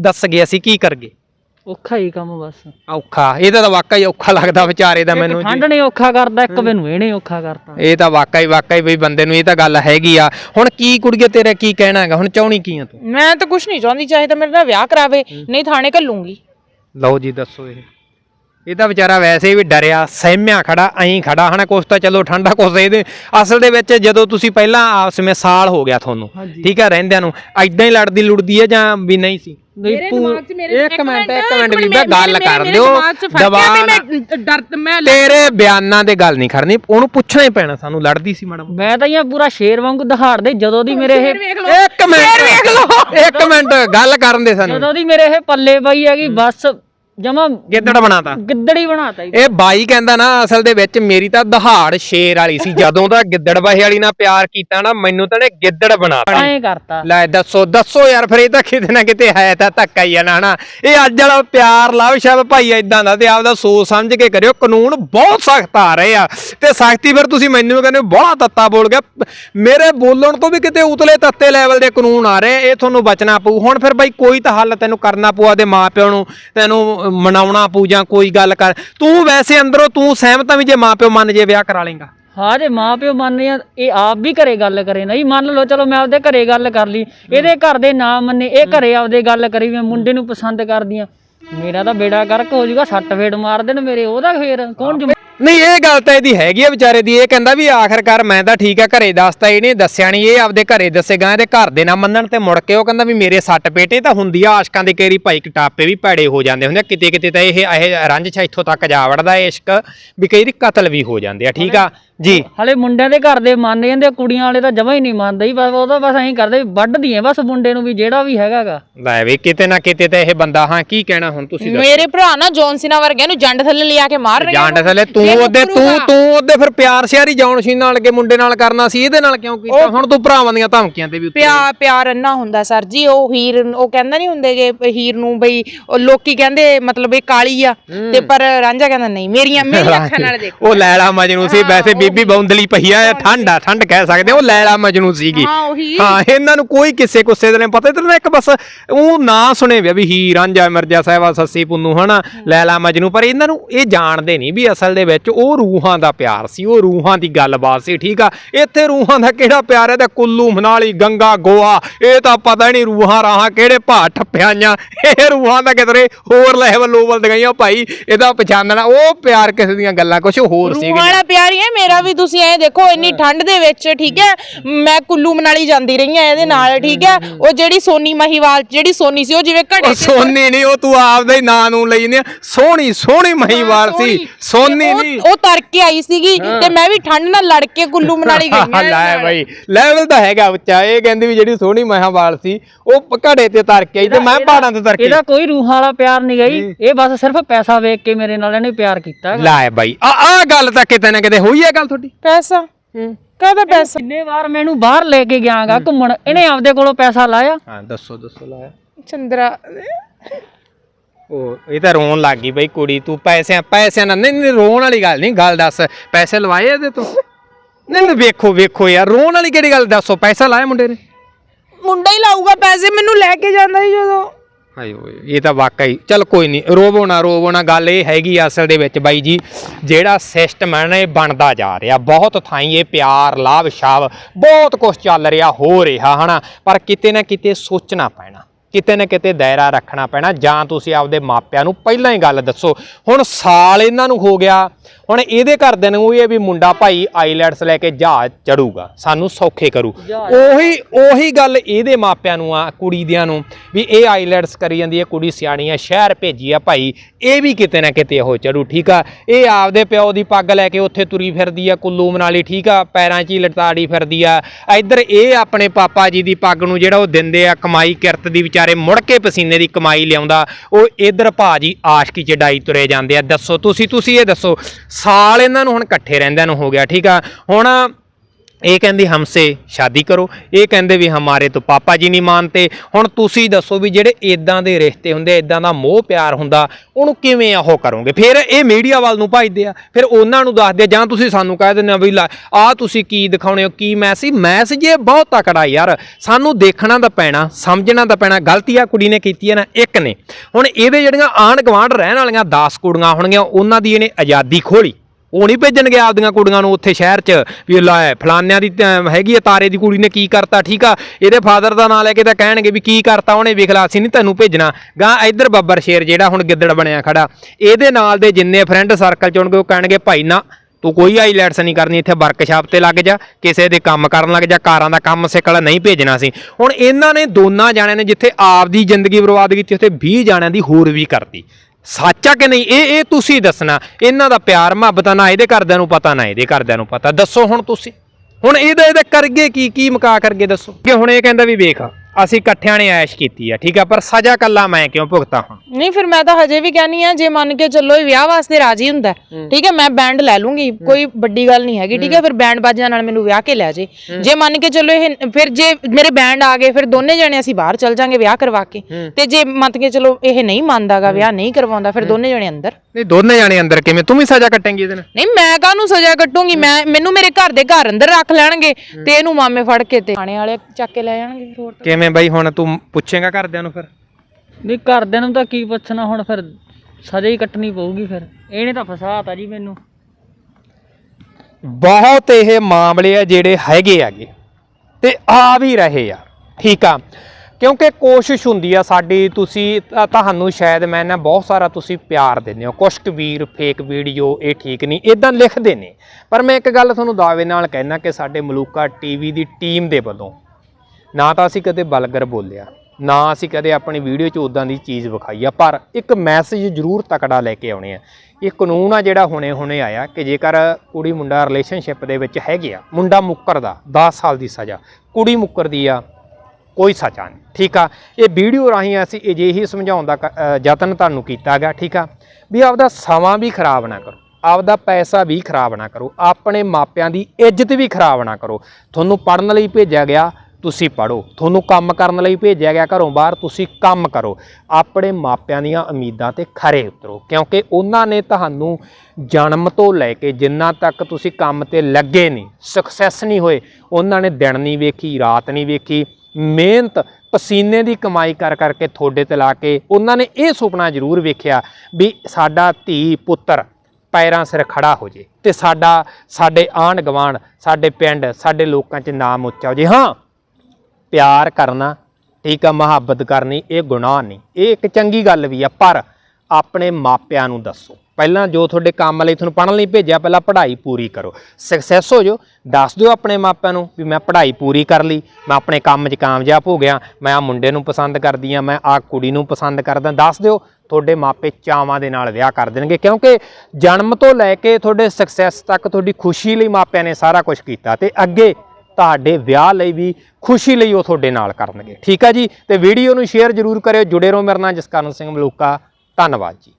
ਦੱਸ ਗਿਆ ਸੀ ਕੀ ਕਰਗੇ ਔਖਾ ਹੀ ਕੰਮ ਬਸ। ਔਖਾ ਇਹਦਾ ਤਾਂ ਵਾਕਈ ਔਖਾ ਲੱਗਦਾ ਵਿਚਾਰੇ ਦਾ ਮੈਨੂੰ ਜੀ। ਠੰਡ ਨੇ ਔਖਾ ਕਰਦਾ ਇੱਕ ਮੈਨੂੰ ਇਹਨੇ ਔਖਾ ਕਰਤਾ। ਇਹ ਤਾਂ ਵਾਕਈ ਵਾਕਈ ਬਈ ਬੰਦੇ ਨੂੰ ਇਹ ਤਾਂ ਗੱਲ ਹੈਗੀ ਆ। ਹੁਣ ਕੀ ਕੁੜੀਏ ਤੇਰਾ ਕੀ ਕਹਿਣਾ ਹੈਗਾ? ਹੁਣ ਚਾਹਣੀ ਕੀ ਆ ਤੂੰ? ਮੈਂ ਤਾਂ ਕੁਝ ਨਹੀਂ ਚਾਹੁੰਦੀ ਚਾਹੇ ਤਾਂ ਮੇਰੇ ਨਾਲ ਵਿਆਹ ਕਰਾਵੇ ਨਹੀਂ ਥਾਣੇ ਘੱਲੂੰਗੀ। ਲਓ ਜੀ ਦੱਸੋ ਇਹ। ਇਹ ਤਾਂ ਵਿਚਾਰਾ ਵੈਸੇ ਵੀ ਡਰਿਆ ਸਹਿਮਿਆ ਖੜਾ ਐਂ ਖੜਾ। ਹਨਾ ਕੁਛ ਤਾਂ ਚਲੋ ਠੰਡਾ ਕੁਛ ਇਹਦੇ ਅਸਲ ਦੇ ਵਿੱਚ ਜਦੋਂ ਤੁਸੀਂ ਪਹਿਲਾਂ ਆਪਸ ਵਿੱਚ ਸਾਲ ਹੋ ਗਿਆ ਤੁਹਾਨੂੰ ਠੀਕ ਹੈ ਰਹਿੰਦਿਆਂ ਨੂੰ ਐਦਾਂ ਹੀ ਲੜਦੀ ਲੁੜਦੀ ਹੈ ਜਾਂ ਵੀ ਨਹੀਂ ਸੀ? ਨਹੀਂ ਇੱਕ ਮਿੰਟ ਇੱਕ ਮਿੰਟ ਬੀਬਾ ਗੱਲ ਕਰ ਦਿਓ। ਦਬਾਅ ਮੈਂ ਮੈਂ ਤੇਰੇ ਬਿਆਨਾਂ ਦੇ ਗੱਲ ਨਹੀਂ ਕਰਨੀ ਉਹਨੂੰ ਪੁੱਛਣਾ ਹੀ ਪੈਣਾ ਸਾਨੂੰ ਲੜਦੀ ਸੀ ਮੈਡਮ ਮੈਂ ਤਾਂ ਇਹ ਪੂਰਾ ਸ਼ੇਰ ਵਾਂਗੂ ਦਹਾੜਦੇ ਜਦੋਂ ਦੀ ਮੇਰੇ ਇਹ ਇੱਕ ਮਿੰਟ ਵੇਖ ਲਓ। ਇੱਕ ਮਿੰਟ ਗੱਲ ਕਰਨ ਦੇ ਸਾਨੂੰ। ਜਦੋਂ ਦੀ ਮੇਰੇ ਇਹ ਪੱਲੇ ਪਈ ਹੈਗੀ ਬਸ ਜਮਾ ਗਿੱਦੜ ਬਣਾਤਾ। ਗਿੱਦੜੀ ਬਣਾਤਾ ਜੀ। ਇਹ ਬਾਈ ਕਹਿੰਦਾ ਨਾ ਅਸਲ ਦੇ ਵਿੱਚ ਮੇਰੀ ਤਾਂ ਦਹਾੜ ਸ਼ੇਰ ਵਾਲੀ ਸੀ। ਜਦੋਂ ਦਾ ਗਿੱਦੜ ਬਾਹੇ ਵਾਲੀ ਨਾਲ ਪਿਆਰ ਕੀਤਾ ਨਾ ਮੈਨੂੰ ਤਾਂ ਨੇ ਗਿੱਦੜ ਬਣਾਤਾ ਐਂ ਕਰਤਾ। ਲੈ ਦੱਸੋ ਦੱਸੋ ਯਾਰ ਫਿਰ ਇਹ ਤਾਂ ਕਿਤੇ ਨਾ ਕਿਤੇ ਹੈ ਤਾਂ ਧੱਕਾ ਹੀ ਆ ਨਾ ਹਨਾ? ਇਹ ਅੱਜ ਵਾਲਾ ਪਿਆਰ ਲਵ ਸ਼ਬ ਭਾਈ ਇਦਾਂ ਦਾ ਤੇ ਆਪਦਾ ਸੋਚ ਸਮਝ ਕੇ ਕਰਿਓ ਕਾਨੂੰਨ ਬਹੁਤ ਸਖਤ ਆ ਰਹੇ ਆ। ਤੇ ਸਖਤੀ ਫਿਰ ਤੁਸੀਂ ਮੈਨੂੰ ਕਹਿੰਦੇ ਹੋ ਬੜਾ ਤੱਤਾ ਬੋਲ ਗਿਆ। ਮੇਰੇ ਬੋਲਣ ਤੋਂ ਵੀ ਕਿਤੇ ਉਤਲੇ ਤੱਤੇ ਲੈਵਲ ਦੇ ਕਾਨੂੰਨ ਆ ਰਹੇ ਇਹ ਤੁਹਾਨੂੰ ਬਚਣਾ ਪਊ। ਹੁਣ ਫਿਰ ਬਾਈ ਕੋਈ ਤਾਂ ਹੱਲ ਤੈਨੂੰ ਕਰਨਾ ਪਊ ਆਦੇ ਮਾਪਿਆਂ ਨੂੰ ਤੈਨੂੰ ਮਨਾਉਣਾ ਪੂਜਾ ਕੋਈ ਗੱਲ ਕਰ। ਤੂੰ ਵੈਸੇ ਅੰਦਰੋਂ ਤੂੰ ਸਹਿਮਤ ਆ ਵੀ ਜੇ ਮਾਪਿਓ ਮੰਨ ਜੇ ਵਿਆਹ ਕਰਾ ਲੇਗਾ। ਹਾਂ, ਜੇ ਮਾਂ ਪਿਓ ਮੰਨੇ ਆ ਇਹ ਆਪ ਵੀ ਘਰੇ ਗੱਲ ਕਰੇ। ਨਹੀਂ, ਮੰਨ ਲਓ, ਚਲੋ ਮੈਂ ਆਪਦੇ ਘਰੇ ਗੱਲ ਕਰ ਲਈ। ਇਹਦੇ ਘਰ ਦੇ ਨਾ ਮੰਨੇ, ਇਹ ਘਰੇ ਆਪਦੇ ਗੱਲ ਕਰੀ ਮੈਂ ਮੁੰਡੇ ਨੂੰ ਪਸੰਦ ਕਰਦੀ ਕਰਦੀਆਂ ਮੇਰਾ ਤਾਂ ਬੇੜਾ ਗਰਕ ਹੋ ਜਾਊਗਾ, ਸੱਟ ਫੇੜ ਮਾਰ ਦੇਣ ਮੇਰੇ, ਉਹਦਾ ਫੇਰ ਕੌਣ ਜ਼ਿੰਮੇ- ਨਹੀਂ ਇਹ ਗੱਲ ਤਾਂ ਇਹਦੀ ਹੈਗੀ ਆ ਵਿਚਾਰੇ ਦੀ। ਇਹ ਕਹਿੰਦਾ ਵੀ ਆਖਰਕਾਰ ਮੈਂ ਤਾਂ ਠੀਕ ਆ ਘਰੇ ਦੱਸਤਾ ਇਹਨੇ ਦੱਸਿਆ ਨਹੀਂ। ਇਹ ਆਪਦੇ ਘਰੇ ਦੱਸੇਗਾ ਇਹਦੇ ਘਰ ਦੇ ਨਾ ਮੰਨਣ ਤੇ ਮੁੜ ਕੇ ਉਹ ਕਹਿੰਦਾ ਵੀ ਮੇਰੇ ਸੱਟ ਪੇਟੇ ਤਾਂ ਹੁੰਦੀ ਆ ਆਸ਼ਕਾਂ ਦੇ ਕੇਰੀ ਭਾਈ ਕਟਾਪੇ ਵੀ ਭੈੜੇ ਹੋ ਜਾਂਦੇ ਹੁੰਦੇ ਆ। ਕਿਤੇ ਕਿਤੇ ਤਾਂ ਇਹ ਇਹ ਰੰਜ ਛਾ ਇੱਥੋਂ ਤੱਕ ਜਾ ਵੜਦਾ ਇਹ ਇਸ਼ਕ ਵੀ ਕਈ ਵਾਰੀ ਕਤਲ ਵੀ ਹੋ ਜਾਂਦੇ ਆ ਠੀਕ ਆ? ਜੀ। ਹਲੇ ਮੁੰਡਿਆਂ ਦੇ ਘਰ ਦੇ ਮੰਨ ਜਾਂਦੇ ਆ, ਕੁੜੀਆਂ ਵਾਲੇ ਤਾਂ ਜਮਾ ਹੀ ਨਹੀਂ ਮੰਨਦੇ ਹੀ ਬਸ ਉਹਦਾ ਬਸ ਐਂ ਕਰਦੇ ਵੀ ਵੱਢਦੀਆਂ ਬਸ ਮੁੰਡੇ ਨੂੰ ਵੀ ਜਿਹੜਾ ਵੀ ਹੈਗਾਗਾ ਲੈ ਵੀ ਕਿਤੇ ਨਾ ਕਿਤੇ ਤਾਂ ਇਹ ਬੰਦਾ ਹਾਂ ਕੀ ਕਹਿਣਾ ਹੁਣ ਤੁਸੀਂ ਦੱਸੋ? ਮੇਰੇ ਭਰਾ ਨਾ ਜੌਨ ਸੀਨਾ ਵਰਗਿਆਂ ਨੂੰ ਜੰਡ ਥੱਲੇ ਲਿਆ ਕੇ ਮਾਰ ਰਹੇ ਜਾਂਡ ਥਲੇ ਤੂੰ ਉਹਦੇ ਤੂੰ ਤੂੰ ਉਹਦੇ ਫਿਰ ਪਿਆਰ ਸ਼ਿਆਰੀ ਜੌਨ ਸ਼ੀਨ ਨਾਲ ਕੇ ਮੁੰਡੇ ਨਾਲ ਕਰਨਾ ਸੀ ਇਹਦੇ ਨਾਲ ਕਿਉਂ ਕੀਤਾ? ਹੁਣ ਤੂੰ ਭਰਾਵਾਂ ਦੀਆਂ ਧਮਕੀਆਂ ਤੇ ਵੀ ਉੱਤੇ ਪਿਆਰ ਪਿਆਰ ਅੰਨਾ ਹੁੰਦਾ ਸਰ ਜੀ ਉਹ ਹੀਰ ਉਹ ਕਹਿੰਦਾ ਨਹੀਂ ਹੁੰਦੇਗੇ ਹੀਰ ਨੂੰ ਬਈ ਉਹ ਲੋਕੀ ਕਹਿੰਦੇ ਮਤਲਬ ਇਹ ਕਾਲੀ ਆ ਤੇ ਪਰ ਰਾਂਝਾ ਕਹਿੰਦਾ ਨਹੀਂ ਮੇਰੀਆਂ ਮੇਰੀਆਂ ਅੱਖਾਂ ਨਾਲ ਦੇਖੋ। ਉਹ ਲੈਲਾ ਮਜਨੂ ਸੀ ਵੈਸੇ ਬੀਬੀ ਬੌਂਦਲੀ ਪਈ ਆ ਇਹ ਠੰਡ ਆ ਠੰਡ ਕਹਿ ਸਕਦੇ ਉਹ ਲੈਲਾ ਮਜਨੂ ਸੀਗੀ। ਹਾਂ ਉਹੀ। ਹਾਂ ਇਹਨਾਂ ਨੂੰ ਕੋਈ ਕਿਸੇ ਕੁੱਸੇ ਦੇ ਨਹੀਂ ਪਤਾ ਨਾ ਇੱਕ ਬਸ ਉਹ ਨਾਂ ਸੁਣੇ ਵਿਆ ਵੀ ਹੀ ਰਾਂਝਾ ਮਿਰਜ਼ਾ ਸਾਹਿਬਾ ਸੱਸੀ ਪੁੰਨੂ ਹਨਾ ਲੈਲਾ ਮਜਨੂ ਪਰ ਇਹਨਾਂ ਨੂੰ ਇਹ ਜਾਣਦੇ ਨਹੀਂ ਵੀ ਅਸਲ ਦੇ ਵਿੱਚ ਉਹ ਰੂਹਾਂ ਦਾ ਪਿਆਰ ਸੀ ਉਹ ਰੂਹਾਂ ਦੀ ਗੱਲਬਾਤ ਸੀ ਠੀਕ ਆ? ਇੱਥੇ ਰੂਹਾਂ ਦਾ ਕਿਹੜਾ ਪਿਆਰ ਹੈ? ਤੇ ਕੁੱਲੂ ਮਨਾਲੀ ਗੰਗਾ ਗੋਆ ਇਹ ਤਾਂ ਪਤਾ ਨਹੀਂ ਰੂਹਾਂ ਰਾਹਾਂ ਕਿਹੜੇ ਭਾ ਠੱਪਿਆਈਆਂ ਇਹ ਰੂਹਾਂ ਦਾ ਕਿਧਰੇ ਹੋਰ ਲੈਵਲ ਲੋਵਲ ਦਗਾਈਆਂ ਭਾਈ ਇਹਦਾ ਪਛਾਣਨਾ ਉਹ ਪਿਆਰ ਕਿਸੇ ਦੀਆਂ ਗੱਲਾਂ ਕੁਝ ਹੋਰ ਸੀ ਰੂਹ ਵਾਲਾ ਪਿਆਰ ਹੀ ਹੈ ਮੇਰਾ ਵੀ ਤੁਸੀਂ ਐ ਦੇਖੋ ਇੰਨੀ ਠੰਡ ਦੇ ਵਿੱਚ ਠੀਕ ਹੈ ਮੈਂ ਕੁੱਲੂ ਮਨਾਲੀ ਜਾਂਦੀ ਰਹੀ ਆ ਇਹਦੇ ਨਾਲ ਠੀਕ ਹੈ ਉਹ ਜਿਹੜੀ ਸੋਨੀ ਮਹੀਵਾਲ ਜਿਹੜੀ ਸੋਨੀ ਸੀ ਉਹ ਜਿਵੇਂ ਘੜੇ ਸੋਨੀ ਨਹੀਂ ਉਹ ਤੂੰ ਆਪਦਾ ਹੀ ਨਾਂ ਨੂੰ ਲਈ ਨੇ ਸੋਹਣੀ ਸੋਹਣੀ ਮਹੀਵਾਲ ਸੀ ਸੋਨੀ ਉਹ- ਤਰ ਕੇ ਆਈ ਸੀਗੀ ਤੇ ਮੈਂ ਵੀ ਠੰਡ ਨਾਲ ਲੜ ਕੇ ਕੁੱਲੂ ਮਨਾਲੀ ਗਈ। ਆ ਲੈ ਬਾਈ ਲੈਵਲ ਤਾਂ ਹੈਗਾ ਉੱਚਾ ਇਹ ਕਹਿੰਦੀ ਵੀ ਜਿਹੜੀ ਸੋਹਣੀ ਮਹਾਵਾਲ ਸੀ ਉਹ ਘੜੇ ਤੇ ਤਰ ਕੇ ਆਈ ਤੇ ਮੈਂ ਪਹਾੜਾਂ ਤੇ ਤਰ ਕੇ ਇਹਦਾ ਕੋਈ ਰੂਹਾਂ ਵਾਲਾ ਪਿਆਰ ਨਹੀਂ ਗਈ। ਇਹ ਬਸ ਸਿਰਫ ਪੈਸਾ ਵੇਖ ਕੇ ਮੇਰੇ ਨਾਲ ਇਹਨੇ ਪਿਆਰ ਕੀਤਾ। ਲੈ ਬਾਈ ਆ ਆ ਗੱਲ ਤਾਂ ਕਿਤੇ ਨਾ ਕਿਤੇ ਹੋਈ ਹੈ ਗੱਲ ਤੁਹਾਡੀ। ਪੈਸਾ। ਕਾਹਦਾ ਪੈਸਾ? ਕਿੰਨੇ ਵਾਰ ਮੈਨੂੰ ਬਾਹਰ ਲੈ ਕੇ ਗਿਆਗਾ ਘੁੰਮਣ। ਇਹਨੇ ਆਪਦੇ ਕੋਲੋਂ ਪੈਸਾ ਲਾਇਆ। ਹਾਂ ਦੱਸੋ ਦੱਸੋ ਲਾਇਆ। ਚੰਦਰਾ ਉਹ ਇਹ ਤਾਂ ਰੋਣ ਲੱਗ ਗਈ ਬਈ ਕੁੜੀ ਤੂੰ ਪੈਸਿਆਂ ਪੈਸਿਆਂ ਨਾਲ ਨਹੀਂ ਨਹੀਂ ਰੋਣ ਵਾਲੀ ਗੱਲ ਨਹੀਂ ਗੱਲ ਦੱਸ ਪੈਸੇ ਲਵਾਏ ਇਹਦੇ ਤੋਂ? ਨਹੀਂ ਨਹੀਂ ਵੇਖੋ ਵੇਖੋ ਯਾਰ ਰੋਣ ਵਾਲੀ ਕਿਹੜੀ ਗੱਲ ਦੱਸੋ ਪੈਸਾ ਲਾਇਆ ਮੁੰਡੇ ਨੇ? ਮੁੰਡਾ ਹੀ ਲਾਊਗਾ ਪੈਸੇ ਮੈਨੂੰ ਲੈ ਕੇ ਜਾਂਦਾ ਸੀ ਜਦੋਂ। ਹਾਏ ਓਏ ਇਹ ਤਾਂ ਵਾਕਈ ਚਲ ਕੋਈ ਨਹੀਂ ਰੋਵੋ ਨਾ ਰੋਵੋ ਨਾ ਗੱਲ ਇਹ ਹੈਗੀ ਆ ਅਸਲ ਦੇ ਵਿੱਚ ਬਾਈ ਜੀ ਜਿਹੜਾ ਸਿਸਟਮ ਹੈ ਨਾ ਇਹ ਬਣਦਾ ਜਾ ਰਿਹਾ ਬਹੁਤ ਥਾਈਂ ਇਹ ਪਿਆਰ ਲਾਭ ਸ਼ਾਵ ਬਹੁਤ ਕੁਝ ਚੱਲ ਰਿਹਾ ਹੋ ਰਿਹਾ ਹਨਾ ਪਰ ਕਿਤੇ ਨਾ ਕਿਤੇ ਸੋਚਣਾ ਪੈਣਾ। ਕਿਤੇ ਨਾ ਕਿਤੇ ਦਾਇਰਾ ਰੱਖਣਾ ਪੈਣਾ ਜਾਂ ਤੁਸੀਂ ਆਪਦੇ ਮਾਪਿਆਂ ਨੂੰ ਪਹਿਲਾਂ ਹੀ ਗੱਲ ਦੱਸੋ। ਹੁਣ ਸਾਲ ਇਹਨਾਂ ਨੂੰ ਹੋ ਗਿਆ ਹੁਣ ਇਹਦੇ ਘਰਦਿਆਂ ਨੂੰ ਇਹ ਵੀ ਮੁੰਡਾ ਭਾਈ ਆਈਲੈਟਸ ਲੈ ਕੇ ਜਹਾਜ਼ ਚੜੂਗਾ ਸਾਨੂੰ ਸੌਖੇ ਕਰੂ। ਉਹੀ ਉਹੀ ਗੱਲ ਇਹਦੇ ਮਾਪਿਆਂ ਨੂੰ ਆ ਕੁੜੀ ਦਿਆਂ ਨੂੰ ਵੀ ਇਹ ਆਈਲੈਟਸ ਕਰੀ ਜਾਂਦੀ ਹੈ ਕੁੜੀ ਸਿਆਣੀ ਆ ਸ਼ਹਿਰ ਭੇਜੀ ਆ ਭਾਈ ਇਹ ਵੀ ਕਿਤੇ ਨਾ ਕਿਤੇ ਉਹ ਚੜੂ ਠੀਕ ਆ? ਇਹ ਆਪਦੇ ਪਿਓ ਦੀ ਪੱਗ ਲੈ ਕੇ ਉੱਥੇ ਤੁਰੀ ਫਿਰਦੀ ਆ ਕੁੱਲੂ ਮਨਾਲੀ ਠੀਕ ਆ? ਪੈਰਾਂ 'ਚ ਹੀ ਲਟਾੜੀ ਫਿਰਦੀ ਆ। ਇੱਧਰ ਇਹ ਆਪਣੇ ਪਾਪਾ ਜੀ ਦੀ ਪੱਗ ਨੂੰ ਜਿਹੜਾ ਉਹ ਦਿੰਦੇ ਆ ਕਮਾਈ ਕਿਰਤ ਦੀ ਵਿਚਾਰੇ ਮੁੜ ਕੇ ਪਸੀਨੇ ਦੀ ਕਮਾਈ ਲਿਆਉਂਦਾ ਉਹ ਇੱਧਰ ਭਾਜੀ ਆਸ਼ਕੀ ਚ ਡਾਈ ਤੁਰੇ ਜਾਂਦੇ ਆ। ਦੱਸੋ ਤੁਸੀਂ ਤੁਸੀਂ ਇਹ ਦੱਸੋ ਸਾਲ ਇਹਨਾਂ ਨੂੰ ਹੁਣ ਇਕੱਠੇ ਰਹਿੰਦਿਆਂ ਨੂੰ ਹੋ ਗਿਆ ਠੀਕ ਆ? ਹੁਣ ਇਹ ਕਹਿੰਦੀ ਹਮਸੇ ਸ਼ਾਦੀ ਕਰੋ ਇਹ ਕਹਿੰਦੇ ਵੀ ਹਮਾਰੇ ਤੋਂ ਪਾਪਾ ਜੀ ਨਹੀਂ ਮਾਨਤੇ। ਹੁਣ ਤੁਸੀਂ ਦੱਸੋ ਵੀ ਜਿਹੜੇ ਇਦਾਂ ਦੇ ਰਿਸ਼ਤੇ ਹੁੰਦੇ ਇਦਾਂ ਦਾ ਮੋਹ ਪਿਆਰ ਹੁੰਦਾ ਉਹਨੂੰ ਕਿਵੇਂ ਉਹ ਕਰੋਗੇ? ਫਿਰ ਇਹ ਮੀਡੀਆ ਵੱਲ ਨੂੰ ਭਜਦੇ ਆ ਫਿਰ ਉਹਨਾਂ ਨੂੰ ਦੱਸਦੇ ਆ, ਜਾਂ ਤੁਸੀਂ ਸਾਨੂੰ ਕਹਿ ਦਿੰਦੇ ਆ ਵੀ ਲੈ ਆ ਤੁਸੀਂ ਕੀ ਦਿਖਾਉਣੇ ਹੋ ਕੀ ਮੈਸੇਜ ਮੈਸੇਜ ਇਹ ਬਹੁਤ ਤਕੜਾ ਯਾਰ। ਸਾਨੂੰ ਦੇਖਣਾ ਤਾਂ ਪੈਣਾ ਸਮਝਣਾ ਤਾਂ ਪੈਣਾ ਗਲਤੀ ਆ ਕੁੜੀ ਨੇ ਕੀਤੀ ਹੈ ਨਾ ਇੱਕ ਨੇ। ਹੁਣ ਇਹਦੇ ਜਿਹੜੀਆਂ ਆਂਢ ਗਵਾਂਢ ਰਹਿਣ ਵਾਲੀਆਂ 10 ਕੁੜੀਆਂ ਹੋਣਗੀਆਂ ਉਹਨਾਂ ਦੀ ਇਹਨੇ ਆਜ਼ਾਦੀ ਖੋਲੀ ਉਹ ਨਹੀਂ ਭੇਜਣਗੇ ਆਪਦੀਆਂ ਕੁੜੀਆਂ ਨੂੰ ਉੱਥੇ ਸ਼ਹਿਰ 'ਚ ਵੀ ਲੈ ਫਲਾਨਿਆਂ ਦੀ ਹੈਗੀ ਆ, ਤਾਰੇ ਦੀ ਕੁੜੀ ਨੇ ਕੀ ਕਰਤਾ, ਠੀਕ ਆ? ਇਹਦੇ ਫਾਦਰ ਦਾ ਨਾਂ ਲੈ ਕੇ ਤਾਂ ਕਹਿਣਗੇ ਵੀ ਕੀ ਕਰਤਾ, ਉਹਨੇ ਵੇਖ ਲਾ, ਅਸੀਂ ਨਹੀਂ ਤੈਨੂੰ ਭੇਜਣਾ। ਗਾਂ ਇੱਧਰ ਬੱਬਰ ਸ਼ੇਰ ਜਿਹੜਾ ਹੁਣ ਗਿੱਦੜ ਬਣਿਆ ਖੜਾ, ਇਹਦੇ ਨਾਲ ਦੇ ਜਿੰਨੇ ਫਰੈਂਡ ਸਰਕਲ ਚ ਹੋਣਗੇ, ਉਹ ਕਹਿਣਗੇ, ਭਾਈ ਨਾ, ਤੂੰ ਕੋਈ ਆਈਲੈਟਸ ਨਹੀਂ ਕਰਨੀ, ਇੱਥੇ ਵਰਕਸ਼ਾਪ ਤੇ ਲੱਗ ਜਾ, ਕਿਸੇ ਦੇ ਕੰਮ ਕਰਨ ਲੱਗ ਜਾ, ਕਾਰਾਂ ਦਾ ਕੰਮ ਸਿੱਖ ਨਹੀਂ ਭੇਜਣਾ ਸੀ। ਹੁਣ ਇਹਨਾਂ ਨੇ ਦੋਨਾਂ ਜਾਣਿਆਂ ਨੇ ਜਿੱਥੇ ਆਪਦੀ ਜ਼ਿੰਦਗੀ ਬਰਬਾਦ ਕੀਤੀ, ਉੱਥੇ 20 ਜਾਣਿਆਂ ਦੀ ਹੋਰ ਵੀ ਕਰਤੀ। ਸੱਚ ਆ ਕਿ ਨਹੀਂ? ਇਹ ਇਹ ਤੁਸੀਂ ਦੱਸਣਾ। ਇਹਨਾਂ ਦਾ ਪਿਆਰ ਮੁਹੱਬਤ ਨਾ ਇਹਦੇ ਘਰਦਿਆਂ ਨੂੰ ਪਤਾ ਨਾ, ਇਹਦੇ ਘਰਦਿਆਂ ਨੂੰ ਪਤਾ। ਦੱਸੋ ਹੁਣ ਤੁਸੀਂ। ਹੁਣ ਇਹਦਾ ਇਹਦਾ ਕਰਗੇ ਕੀ? ਕੀ ਮਕਾ ਕਰਗੇ ਦੱਸੋ? ਕਿ ਹੁਣ ਇਹ ਕਹਿੰਦਾ ਵੀ ਵੇਖ। ਅਸੀਂ ਇਕੱਠਿਆਂ ਨੇ ਐਸ਼ ਕੀਤੀ ਆ ਠੀਕ ਆ? ਪਰ ਸਜ਼ਾ ਕੱਲਾ ਮੈਂ ਕਿਉਂ ਭੁਗਤਾਂ ਹੁਣ ਨਹੀਂ ਫਿਰ ਮੈਂ ਤਾਂ ਹਜੇ ਵੀ ਕਹਿਨੀ ਆ ਜੇ ਮੰਨ ਕੇ ਚੱਲੋ ਇਹ ਵਿਆਹ ਵਾਸਤੇ ਰਾਜੀ ਹੁੰਦਾ ਹੈ, ਠੀਕ ਹੈ ਮੈਂ ਬੈਂਡ ਲੈ ਲੂੰਗੀ ਕੋਈ ਵੱਡੀ ਗੱਲ ਨਹੀਂ ਹੈਗੀ ਠੀਕ ਹੈ ਫਿਰ ਬੈਂਡ ਬਾਜਿਆਂ ਨਾਲ ਮੈਨੂੰ ਵਿਆਹ ਕੇ ਲੈ ਜੇ। ਜੇ ਮੰਨ ਕੇ ਚੱਲੋ ਇਹ ਫਿਰ ਜੇ ਮੇਰੇ ਬੈਂਡ ਆ ਗਏ ਫਿਰ ਦੋਨੇ ਜਣੇ ਅਸੀਂ ਬਾਹਰ ਚੱਲ ਜਾਾਂਗੇ ਵਿਆਹ ਕਰਵਾ ਕੇ। ਤੇ ਜੇ ਮੰਨ ਕੇ ਚੱਲੋ ਇਹ ਨਹੀਂ ਮੰਨਦਾਗਾ ਵਿਆਹ ਨਹੀਂ ਕਰਵਾਉਂਦਾ ਫਿਰ ਦੋਨੇ ਜਣੇ ਅੰਦਰ। ਨਹੀਂ ਦੋਨੇ ਜਾਣੇ ਅੰਦਰ ਕਿਵੇਂ? ਤੂੰ ਵੀ ਸਜ਼ਾ ਕੱਟੇਂਗੀ ਇਹਦੇ ਨਾਲ? ਨਹੀਂ ਮੈਂ ਕਾਹਨੂੰ ਸਜ਼ਾ ਕੱਟੂੰਗੀ? ਮੈਂ ਮੈਨੂੰ ਮੇਰੇ ਘਰ ਦੇ ਘਰ ਅੰਦਰ ਰੱਖ ਲੈਣਗੇ ਤੇ ਇਹਨੂੰ ਮਾਮੇ ਫੜ ਕੇ ਤੇ ਥਾਣੇ ਵਾਲੇ ਚੱਕ ਕੇ ਲੈ ਜਾਣਗੇ। ਫਿਰ ਹੋਰ ਤਾਂ ਕਿਵੇਂ ਬਾਈ ਹੁਣ ਤੂੰ ਪੁੱਛੇਗਾ ਘਰਦਿਆਂ ਨੂੰ ਫਿਰ? ਨਹੀਂ ਘਰਦਿਆਂ ਨੂੰ ਤਾਂ ਕੀ ਪੁੱਛਣਾ ਹੁਣ ਫਿਰ ਸਜ਼ਾ ਹੀ ਕੱਟਣੀ ਪਊਗੀ ਫਿਰ। ਇਹਨੇ ਤਾਂ ਫਸਾਤਾ ਜੀ ਮੈਨੂੰ। ਬਹੁਤ ਇਹ ਮਾਮਲੇ ਆ ਜਿਹੜੇ ਹੈਗੇ ਆਗੇ ਤੇ ਆ ਵੀ ਰਹੇ ਆ। ਠੀਕ ਆ। ਕਿਉਂਕਿ ਕੋਸ਼ਿਸ਼ ਹੁੰਦੀ ਆ ਸਾਡੀ, ਤੁਸੀਂ ਤਾਂ- ਤੁਹਾਨੂੰ ਸ਼ਾਇਦ ਮੈਂ ਨਾ ਬਹੁਤ ਸਾਰਾ ਤੁਸੀਂ ਪਿਆਰ ਦਿੰਦੇ ਹੋ। ਕੁਛ ਕੁ ਵੀਰ ਫੇਕ ਵੀਡੀਓ ਇਹ ਠੀਕ ਨਹੀਂ ਇਦਾਂ ਲਿਖਦੇ ਨੇ। ਪਰ ਮੈਂ ਇੱਕ ਗੱਲ ਤੁਹਾਨੂੰ ਦਾਅਵੇ ਨਾਲ ਕਹਿਣਾ ਕਿ ਸਾਡੇ ਮਲੂਕਾ ਟੀਵੀ ਦੀ ਟੀਮ ਦੇ ਵੱਲੋਂ ਨਾ ਤਾਂ ਅਸੀਂ ਕਦੇ ਬਲਗਰ ਬੋਲਿਆ, ਨਾ ਅਸੀਂ ਕਦੇ ਆਪਣੀ ਵੀਡੀਓ 'ਚ ਉਦਾਂ ਦੀ ਚੀਜ਼ ਵਿਖਾਈ ਆ, ਪਰ ਇੱਕ ਮੈਸੇਜ ਜ਼ਰੂਰ ਤਕੜਾ ਲੈ ਕੇ ਆਉਣੇ ਆ। ਇਹ ਕਾਨੂੰਨ ਆ ਜਿਹੜਾ ਹੁਣੇ ਹੁਣੇ ਆਇਆ ਕਿ ਜੇਕਰ ਕੁੜੀ ਮੁੰਡਾ ਰਿਲੇਸ਼ਨਸ਼ਿਪ ਦੇ ਵਿੱਚ ਹੈਗੇ ਆ, ਮੁੰਡਾ ਮੁੱਕਰਦਾ 10 ਸਾਲ ਦੀ ਸਜ਼ਾ, ਕੁੜੀ ਮੁੱਕਰਦੀ ਆ ਕੋਈ ਸਜ਼ਾ ਨਹੀਂ। ਠੀਕ ਆ? ਇਹ ਵੀਡੀਓ ਰਾਹੀਂ ਅਸੀਂ ਅਜਿਹੀ ਸਮਝਾਉਣ ਦਾ ਕ- ਯਤਨ ਤੁਹਾਨੂੰ ਕੀਤਾ ਗਿਆ, ਠੀਕ ਆ? ਵੀ ਆਪਦਾ ਸਮਾਂ ਵੀ ਖਰਾਬ ਨਾ ਕਰੋ, ਆਪਦਾ ਪੈਸਾ ਵੀ ਖਰਾਬ ਨਾ ਕਰੋ, ਆਪਣੇ ਮਾਪਿਆਂ ਦੀ ਇੱਜ਼ਤ ਵੀ ਖਰਾਬ ਨਾ ਕਰੋ। ਤੁਹਾਨੂੰ ਪੜਨ ਲਈ ਭੇਜਿਆ ਗਿਆ, ਤੁਸੀਂ ਪੜੋ ਤੁਹਾਨੂੰ ਕੰਮ ਕਰਨ ਲਈ ਭੇਜਿਆ ਗਿਆ ਘਰੋਂ ਬਾਹਰ, ਤੁਸੀਂ ਕੰਮ ਕਰੋ। ਆਪਣੇ ਮਾਪਿਆਂ ਦੀਆਂ ਉਮੀਦਾਂ ਤੇ ਖਰੇ ਉਤਰੋ, ਕਿਉਂਕਿ ਉਹਨਾਂ ਨੇ ਤੁਹਾਨੂੰ ਜਨਮ ਤੋਂ ਲੈ ਕੇ ਜਿੰਨਾ ਤੱਕ ਤੁਸੀਂ ਕੰਮ ਤੇ ਲੱਗੇ ਨਹੀਂ ਸਕਸੈਸ ਨਹੀਂ ਹੋਏ, ਉਹਨਾਂ ਨੇ ਦਿਨ ਨਹੀਂ ਵੇਖੀ, ਰਾਤ ਨਹੀਂ ਵੇਖੀ ਮਿਹਨਤ, ਪਸੀਨੇ ਦੀ ਕਮਾਈ ਕਰ ਕਰਕੇ ਤੁਹਾਡੇ ਤੇ ਲਾ ਕੇ ਉਹਨਾਂ ਨੇ ਇਹ ਸੁਪਨਾ ਜ਼ਰੂਰ ਵੇਖਿਆ ਵੀ ਸਾਡਾ ਧੀ ਪੁੱਤਰ ਪੈਰਾਂ ਸਿਰ ਖੜਾ ਹੋ ਜੇ ਤੇ ਸਾਡਾ, ਸਾਡੇ ਆਂਢ ਗਵਾਂਢ ਸਾਡੇ ਪਿੰਡ, ਸਾਡੇ ਲੋਕਾਂ 'ਚ ਨਾਮ ਉੱਚਾ ਹੋ ਜੇ। ਹਾਂ, ਪਿਆਰ ਕਰਨਾ ਠੀਕ ਆ, ਮੁਹੱਬਤ ਕਰਨੀ ਇਹ ਗੁਨਾਹ ਨਹੀਂ। ਇਹ ਇੱਕ ਚੰਗੀ ਗੱਲ ਵੀ ਆ, ਪਰ ਆਪਣੇ ਮਾਪਿਆਂ ਨੂੰ ਦੱਸੋ। ਪਹਿਲਾਂ ਜੋ ਤੁਹਾਡੇ ਕੰਮ ਲਈ ਤੁਹਾਨੂੰ ਪੜ੍ਹਨ ਲਈ ਭੇਜਿਆ, ਪਹਿਲਾਂ ਪੜ੍ਹਾਈ ਪੂਰੀ ਕਰੋ। ਸਕਸੈਸ ਹੋ ਜਾਓ, ਦੱਸ ਦਿਓ ਆਪਣੇ ਮਾਪਿਆਂ ਨੂੰ ਵੀ ਮੈਂ ਪੜ੍ਹਾਈ ਪੂਰੀ ਕਰ ਲਈ, ਮੈਂ ਆਪਣੇ ਕੰਮ 'ਚ ਕਾਮਯਾਬ ਹੋ ਗਿਆ, ਮੈਂ ਆ ਮੁੰਡੇ ਨੂੰ ਪਸੰਦ ਕਰਦੀ ਆ ਮੈਂ ਆ ਕੁੜੀ ਨੂੰ ਪਸੰਦ ਕਰਦਾ, ਦੱਸ ਦਿਓ, ਤੁਹਾਡੇ ਮਾਪੇ ਚਾਵਾਂ ਦੇ ਨਾਲ ਵਿਆਹ ਕਰ ਦੇਣਗੇ, ਕਿਉਂਕਿ ਜਨਮ ਤੋਂ ਲੈ ਕੇ ਤੁਹਾਡੇ ਸਕਸੈਸ ਤੱਕ ਤੁਹਾਡੀ ਖੁਸ਼ੀ ਲਈ ਮਾਪਿਆਂ ਨੇ ਸਾਰਾ ਕੁਝ ਕੀਤਾ ਤੇ ਅੱਗੇ ਤੁਹਾਡੇ ਵਿਆਹ ਲਈ ਵੀ ਖੁਸ਼ੀ ਲਈ ਉਹ ਤੁਹਾਡੇ ਨਾਲ ਕਰਨਗੇ। ਠੀਕ ਆ ਜੀ? ਤੇ ਵੀਡੀਓ ਨੂੰ ਸ਼ੇਅਰ ਜ਼ਰੂਰ ਕਰਿਓ, ਜੁੜੇ ਰਹੋ ਮੇਰੇ ਨਾਲ ਜਸਕਰਨ ਸਿੰਘ ਮਲੂਕਾ। ਧੰਨਵਾਦ ਜੀ।